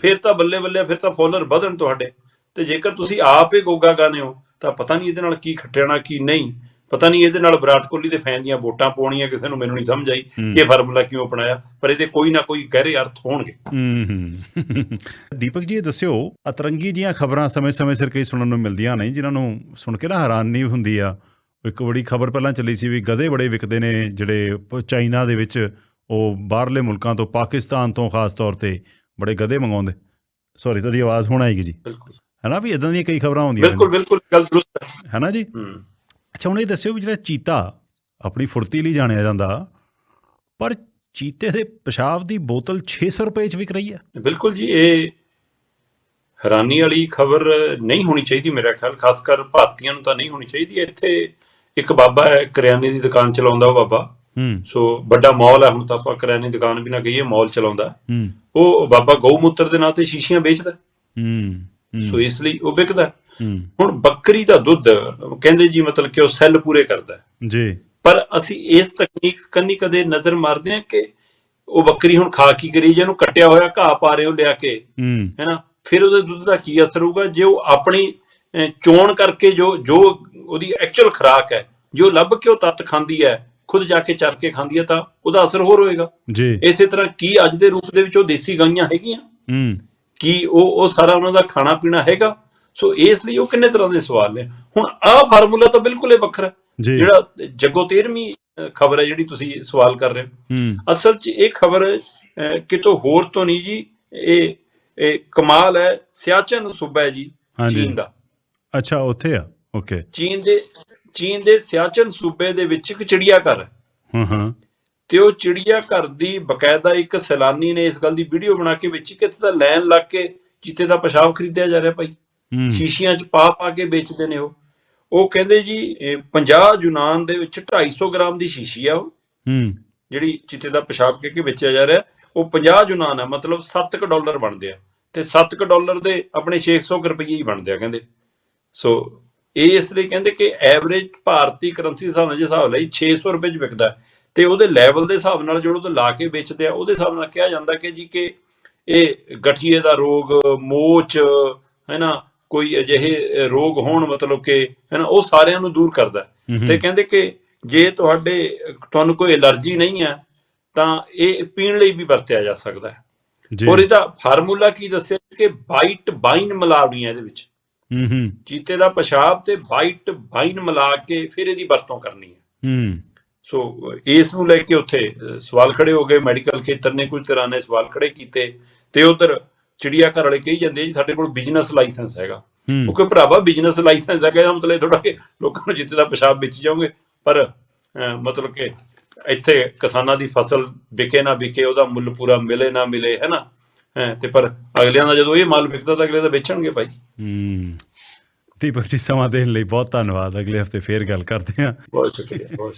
ਫਿਰ ਤਾਂ ਬੱਲੇ ਬੱਲੇ ਫਿਰ ਤਾਂ ਫੋਲੋਅਰ ਵਧਣ ਤੁਹਾਡੇ। ਤੇ ਜੇਕਰ ਤੁਸੀਂ ਆਪ ਹੀ ਗੋਗਾ ਗਾਣੇ ਹੋ ਤਾਂ ਪਤਾ ਨਹੀਂ ਇਹਦੇ ਨਾਲ ਕੀ ਖੱਟਿਆਣਾ ਕੀ ਨਹੀਂ। ਪਤਾ ਨਹੀਂ ਇਹਦੇ ਨਾਲ ਵਿਰਾਟ ਕੋਹਲੀ ਦੇ ਫੈਨ ਦੀਆਂ ਵੋਟਾਂ ਪਾਉਣੀਆਂ ਕਿਸੇ ਨੂੰ ਮੈਨੂੰ ਨਹੀਂ ਸਮਝ ਆਈ ਹੂੰ। ਕਿ ਇਹ ਫਾਰਮੂਲਾ ਕਿਉਂ ਅਪਣਾਇਆ ਪਰ ਇਹਦੇ ਕੋਈ ਨਾ ਕੋਈ ਗਹਿਰੇ ਅਰਥ ਹੋਣਗੇ। ਹੂੰ ਦੀਪਕ ਜੀ ਇਹ ਦੱਸਿਓ ਅਤਰੰਗੀ ਜੀਆਂ ਖਬਰਾਂ ਸਮੇਂ-ਸਮੇਂ ਸਿਰ ਕਈ ਸੁਣਨ ਨੂੰ ਮਿਲਦੀਆਂ ਨੇ ਜਿਨ੍ਹਾਂ ਨੂੰ ਸੁਣ ਕੇ ਨਾ ਹੈਰਾਨੀ ਹੁੰਦੀ ਆ। ਇੱਕ ਬੜੀ ਖਬਰ ਪਹਿਲਾਂ ਚੱਲੀ ਸੀ ਵੀ ਗਧੇ ਬੜੇ ਵਿਕਦੇ ਨੇ ਜਿਹੜੇ ਚਾਈਨਾ ਦੇ ਵਿੱਚ ਉਹ ਬਾਹਰਲੇ ਮੁਲਕਾਂ ਤੋਂ ਪਾਕਿਸਤਾਨ ਤੋਂ ਖਾਸ ਤੌਰ ਤੇ ਬੜੇ ਗਧੇ ਮੰਗਾਉਂਦੇ। ਸੌਰੀ ਤੁਹਾਡੀ ਆਵਾਜ਼ ਹੁਣ ਆਏਗੀ ਜੀ। ਬਿਲਕੁਲ। ਹੈਨਾ ਵੀ ਇਦਾਂ ਦੀਆਂ ਕਈ ਖਬਰਾਂ ਹੁੰਦੀਆਂ ਬਿਲਕੁਲ ਬਿਲਕੁਲ ਗੱਲ ਦਰੁਸਤ ਹੈ। ਨੇ ਹੈਨਾ ਜੀ? ਹੂੰ। ਅੱਛਾ ਹੁਣ ਇਹ ਦੱਸਿਓ ਵੀ ਜਿਹੜਾ ਚੀਤਾ ਆਪਣੀ ਫੁਰਤੀ ਲਈ ਜਾਣਿਆ ਜਾਂਦਾ ਪਰ ਚੀਤੇ ਦੇ ਪਿਸ਼ਾਬ ਦੀ ਬੋਤਲ 600 ਰੁਪਏ ਚ ਵਿਕ ਰਹੀ ਹੈ। ਬਿਲਕੁਲ ਜੀ ਇਹ ਹੈਰਾਨੀ ਵਾਲੀ ਖਬਰ ਨਹੀਂ ਹੋਣੀ ਚਾਹੀਦੀ ਮੇਰਾ ਖਿਆਲ ਖਾਸ ਕਰ ਭਾਰਤੀਆਂ ਨੂੰ ਤਾਂ ਨਹੀਂ ਹੋਣੀ ਚਾਹੀਦੀ। ਇੱਥੇ ਇੱਕ ਬਾਬਾ ਹੈ ਕਰਿਆਨੇ ਦੀ ਦੁਕਾਨ ਚਲਾਉਂਦਾ ਉਹ ਬਾਬਾ। ਹੂੰ। ਸੋ ਵੱਡਾ ਮਾਲ ਹੈ ਹੁਣ ਤਾਂ ਆਪਾਂ ਕਰਿਆਨੇ ਦੀ ਦੁਕਾਨ ਵੀ ਨਾ ਕਹੀਏ ਮਾਲ ਚਲਾਉਂਦਾ। ਹੂੰ। ਉਹ ਬਾਬਾ ਗਊ ਮੂਤਰ ਦੇ ਨਾਂ ਤੇ ਸ਼ੀਸ਼ੀਆਂ ਵੇਚਦਾ। ਹੂੰ। ਸੋ ਇਸ ਲਈ ਉਹ ਵਿਕਦਾ। ਹੁਣ ਬੱਕਰੀ ਦਾ ਦੁੱਧ ਕਹਿੰਦੇ ਜੀ ਮਤਲਬ ਕਿ ਉਹ ਸੈੱਲ ਪੂਰੇ ਕਰਦਾ ਜੀ। ਪਰ ਅਸੀਂ ਇਸ ਤਕਨੀਕ ਕੰਨੀ ਕਦੇ ਨਜ਼ਰ ਮਾਰਦੇ ਹਾਂ ਕਿ ਉਹ ਬੱਕਰੀ ਹੁਣ ਖਾ ਕੀ ਕਰੀ ਜੇ ਉਹਨੂੰ ਕੱਟਿਆ ਹੋਇਆ ਘਾਹ ਪਾ ਰਹੇ ਹੋ ਲਿਆ ਕੇ ਹੈਨਾ? ਫਿਰ ਉਹਦੇ ਦੁੱਧ ਦਾ ਕੀ ਅਸਰ ਹੋਊਗਾ? ਜੇ ਉਹ ਆਪਣੀ ਚੋਣ ਕਰਕੇ ਜੋ ਜੋ ਉਹਦੀ ਐਕਚੁਅਲ ਖੁਰਾਕ ਹੈ ਜੋ ਲੱਭ ਕੇ ਉਹ ਤੱਤ ਖਾਂਦੀ ਹੈ ਖੁਦ ਜਾ ਕੇ ਚਰ ਕੇ ਖਾਂਦੀ ਹੈ ਤਾਂ ਉਹਦਾ ਅਸਰ ਹੋਰ ਹੋਏਗਾ। ਜੀ। ਇਸੇ ਤਰ੍ਹਾਂ ਕੀ ਅੱਜ ਦੇ ਰੂਪ ਦੇ ਵਿੱਚ ਉਹ ਦੇਸੀ ਗਾਈਆਂ ਹੈਗੀਆਂ? ਹੂੰ। ਕੀ ਉਹ ਉਹ ਸਾਰਾ ਉਹਨਾਂ ਦਾ ਖਾਣਾ ਪੀਣਾ ਹੈਗਾ? ਸੋ ਇਸ ਲਈ ਉਹ ਕਿੰਨੇ ਤਰ੍ਹਾਂ ਦੇ ਸਵਾਲ ਨੇ। ਹੁਣ ਆਹ ਫਾਰਮੂਲਾ ਤਾਂ ਬਿਲਕੁਲ ਹੀ ਵੱਖਰਾ ਜਿਹੜਾ ਜੱਗੋ 13ਵੀਂ ਖਬਰ ਹੈ ਜਿਹੜੀ ਤੁਸੀਂ ਸਵਾਲ ਕਰ ਰਹੇ ਹੋ। ਅਸਲ 'ਚ ਇਹ ਖਬਰ ਕਿਤੋਂ ਹੋਰ ਤੋਂ ਨਹੀਂ ਜੀ ਇਹ ਇਹ ਕਮਾਲ ਹੈ। ਸਿਆਚਨ ਸੂਬਾ ਹੈ ਜੀ ਚੀਨ ਦਾ। ਅੱਛਾ ਉੱਥੇ ਆ। ਓਕੇ। ਚੀਨ ਦੇ ਚੀਨ ਦੇ ਸਿਆਚਨ ਸੂਬੇ ਦੇ ਵਿੱਚ ਇੱਕ ਚਿੜੀਆ ਘਰ ਹੈ। ਹਾਂ ਹਾਂ। ਤੇ ਉਹ ਚਿੜੀਆ ਘਰ ਦੀ ਬਕਾਇਦਾ ਇੱਕ ਸੈਲਾਨੀ ਨੇ ਇਸ ਗੱਲ ਦੀ ਵੀਡੀਓ ਬਣਾ ਕੇ ਵਿੱਚ ਕਿਤੇ ਤਾਂ ਲਾਈਨ ਲੱਗ ਕੇ ਜਿੱਤੇ ਦਾ ਪਿਸ਼ਾਬ ਖਰੀਦਿਆ ਜਾ ਰਿਹਾ ਭਾਈ। ਸ਼ੀਸ਼ੀਆਂ 'ਚ ਪਾ ਪਾ ਕੇ ਵੇਚਦੇ ਨੇ ਉਹ। ਉਹ ਕਹਿੰਦੇ ਜੀ ਇਹ 50 ਯੂਨਾਨ ਦੇ ਵਿੱਚ 250 ਗ੍ਰਾਮ ਦੀ ਸ਼ੀਸ਼ੀ ਆ ਉਹ। ਹੂੰ। ਜਿਹੜੀ ਚਿੱਤੇ ਦਾ ਪਿਸ਼ਾਬ ਕਹਿ ਕੇ ਵੇਚਿਆ ਜਾ ਰਿਹਾ। ਉਹ 50 ਯੂਨਾਨ ਹੈ ਮਤਲਬ 7 ਕ ਡਾਲਰ ਬਣਦੇ ਆ। ਤੇ 7 ਕ ਡਾਲਰ ਦੇ ਆਪਣੇ 600 ਕੁ ਰੁਪਏ ਹੀ ਬਣਦੇ ਆ ਕਹਿੰਦੇ। ਸੋ ਇਹ ਇਸ ਲਈ ਕਹਿੰਦੇ ਕਿ ਐਵਰੇਜ ਭਾਰਤੀ ਕਰੰਸੀ ਦੇ ਹਿਸਾਬ ਨਾਲ ਜੇ ਹਿਸਾਬ ਲਈ 600 ਰੁਪਏ ਚ ਵਿਕਦਾ। ਤੇ ਉਹਦੇ ਲੈਵਲ ਦੇ ਹਿਸਾਬ ਨਾਲ ਜਿਹੜਾ ਉਹ ਲਾ ਕੇ ਵੇਚਦੇ ਆ ਉਹਦੇ ਹਿਸਾਬ ਨਾਲ ਕਿਹਾ ਜਾਂਦਾ ਕਿ ਜੀ ਕਿ ਇਹ ਗਠੀਏ ਦਾ ਰੋਗ ਮੋਚ ਹੈ ਨਾ ਕੋਈ ਅਜਿਹੇ ਰੋਗ ਹੋਣ ਮਤਲਬ ਕਿ ਹੈ ਨਾ ਉਹ ਸਾਰਿਆਂ ਨੂੰ ਦੂਰ ਕਰਦਾ ਤੇ ਕਹਿੰਦੇ ਕਿ ਜੇ ਤੁਹਾਡੇ ਤੁਹਾਨੂੰ ਕੋਈ ਐਲਰਜੀ ਨਹੀਂ ਹੈ ਤਾਂ ਇਹ ਪੀਣ ਲਈ ਵੀ ਵਰਤਿਆ ਜਾ ਸਕਦਾ ਹੈ। ਜੀ। ਔਰ ਇਹਦਾ ਫਾਰਮੂਲਾ ਕੀ ਦੱਸਿਆ ਕਿ ਬਾਈਟ ਬਾਈਨ ਮਿਲਾਉਣੀਆਂ ਇਹਦੇ ਵਿੱਚ। ਹੂੰ ਹੂੰ। ਚੀਤੇ ਦਾ ਪਿਸ਼ਾਬ ਤੇ ਬਾਈਟ ਬਾਈਨ ਮਿਲਾ ਕੇ ਫਿਰ ਇਹਦੀ ਵਰਤੋਂ ਕਰਨੀ ਹੈ। ਹੂੰ। ਸੋ ਇਸ ਨੂੰ ਲੈ ਕੇ ਉੱਥੇ ਸਵਾਲ ਖੜੇ ਹੋ ਗਏ। ਮੈਡੀਕਲ ਖੇਤਰ ਨੇ ਕੁਝ ਤਰ੍ਹਾਂ ਨੇ ਸਵਾਲ ਖੜੇ ਕੀਤੇ। ਤੇ ਉਧਰ ਚਿੜੀਆ ਘਰ ਵਾਲੇ ਕਹੀ ਜਾਂਦੇ ਜੀ ਸਾਡੇ ਕੋਲ ਬਿਜ਼ਨਸ ਲਾਇਸੈਂਸ ਹੈਗਾ। ਕੋਈ ਭਰਾਵਾ ਬਿਜ਼ਨਸ ਲਾਇਸੈਂਸ ਹੈਗਾ ਇਹਦਾ ਮਤਲਬ ਥੋੜਾ ਕਿ ਲੋਕਾਂ ਨੂੰ ਜਿੱਤੇ ਦਾ ਪਿਸ਼ਾਬ ਵੇਚੀ ਜਾਓਗੇ। ਪਰ ਮਤਲਬ ਕਿ ਇੱਥੇ ਕਿਸਾਨਾਂ ਦੀ ਫਸਲ ਵਿਕੇ ਨਾ ਵਿਕੇ ਉਹਦਾ ਮੁੱਲ ਪੂਰਾ ਮਿਲੇ ਨਾ ਮਿਲੇ ਹੈ ਨਾ? ਤੇ ਪਰ ਅਗਲਿਆਂ ਦਾ ਜਦੋਂ ਇਹ ਮਾਲ ਵਿਕਦਾ ਤਾਂ ਅਗਲੇ ਤਾਂ ਵੇਚਣਗੇ ਭਾਈ। ਹੂੰ। ਦੀਪਕ ਜੀ ਸਮਾਂ ਦੇਣ ਲਈ ਬਹੁਤ ਧੰਨਵਾਦ। ਅਗਲੇ ਹਫ਼ਤੇ ਫੇਰ ਗੱਲ ਕਰਦੇ ਹਾਂ। ਬਹੁਤ ਸ਼ੁਕਰੀਆ ਬਹੁਤ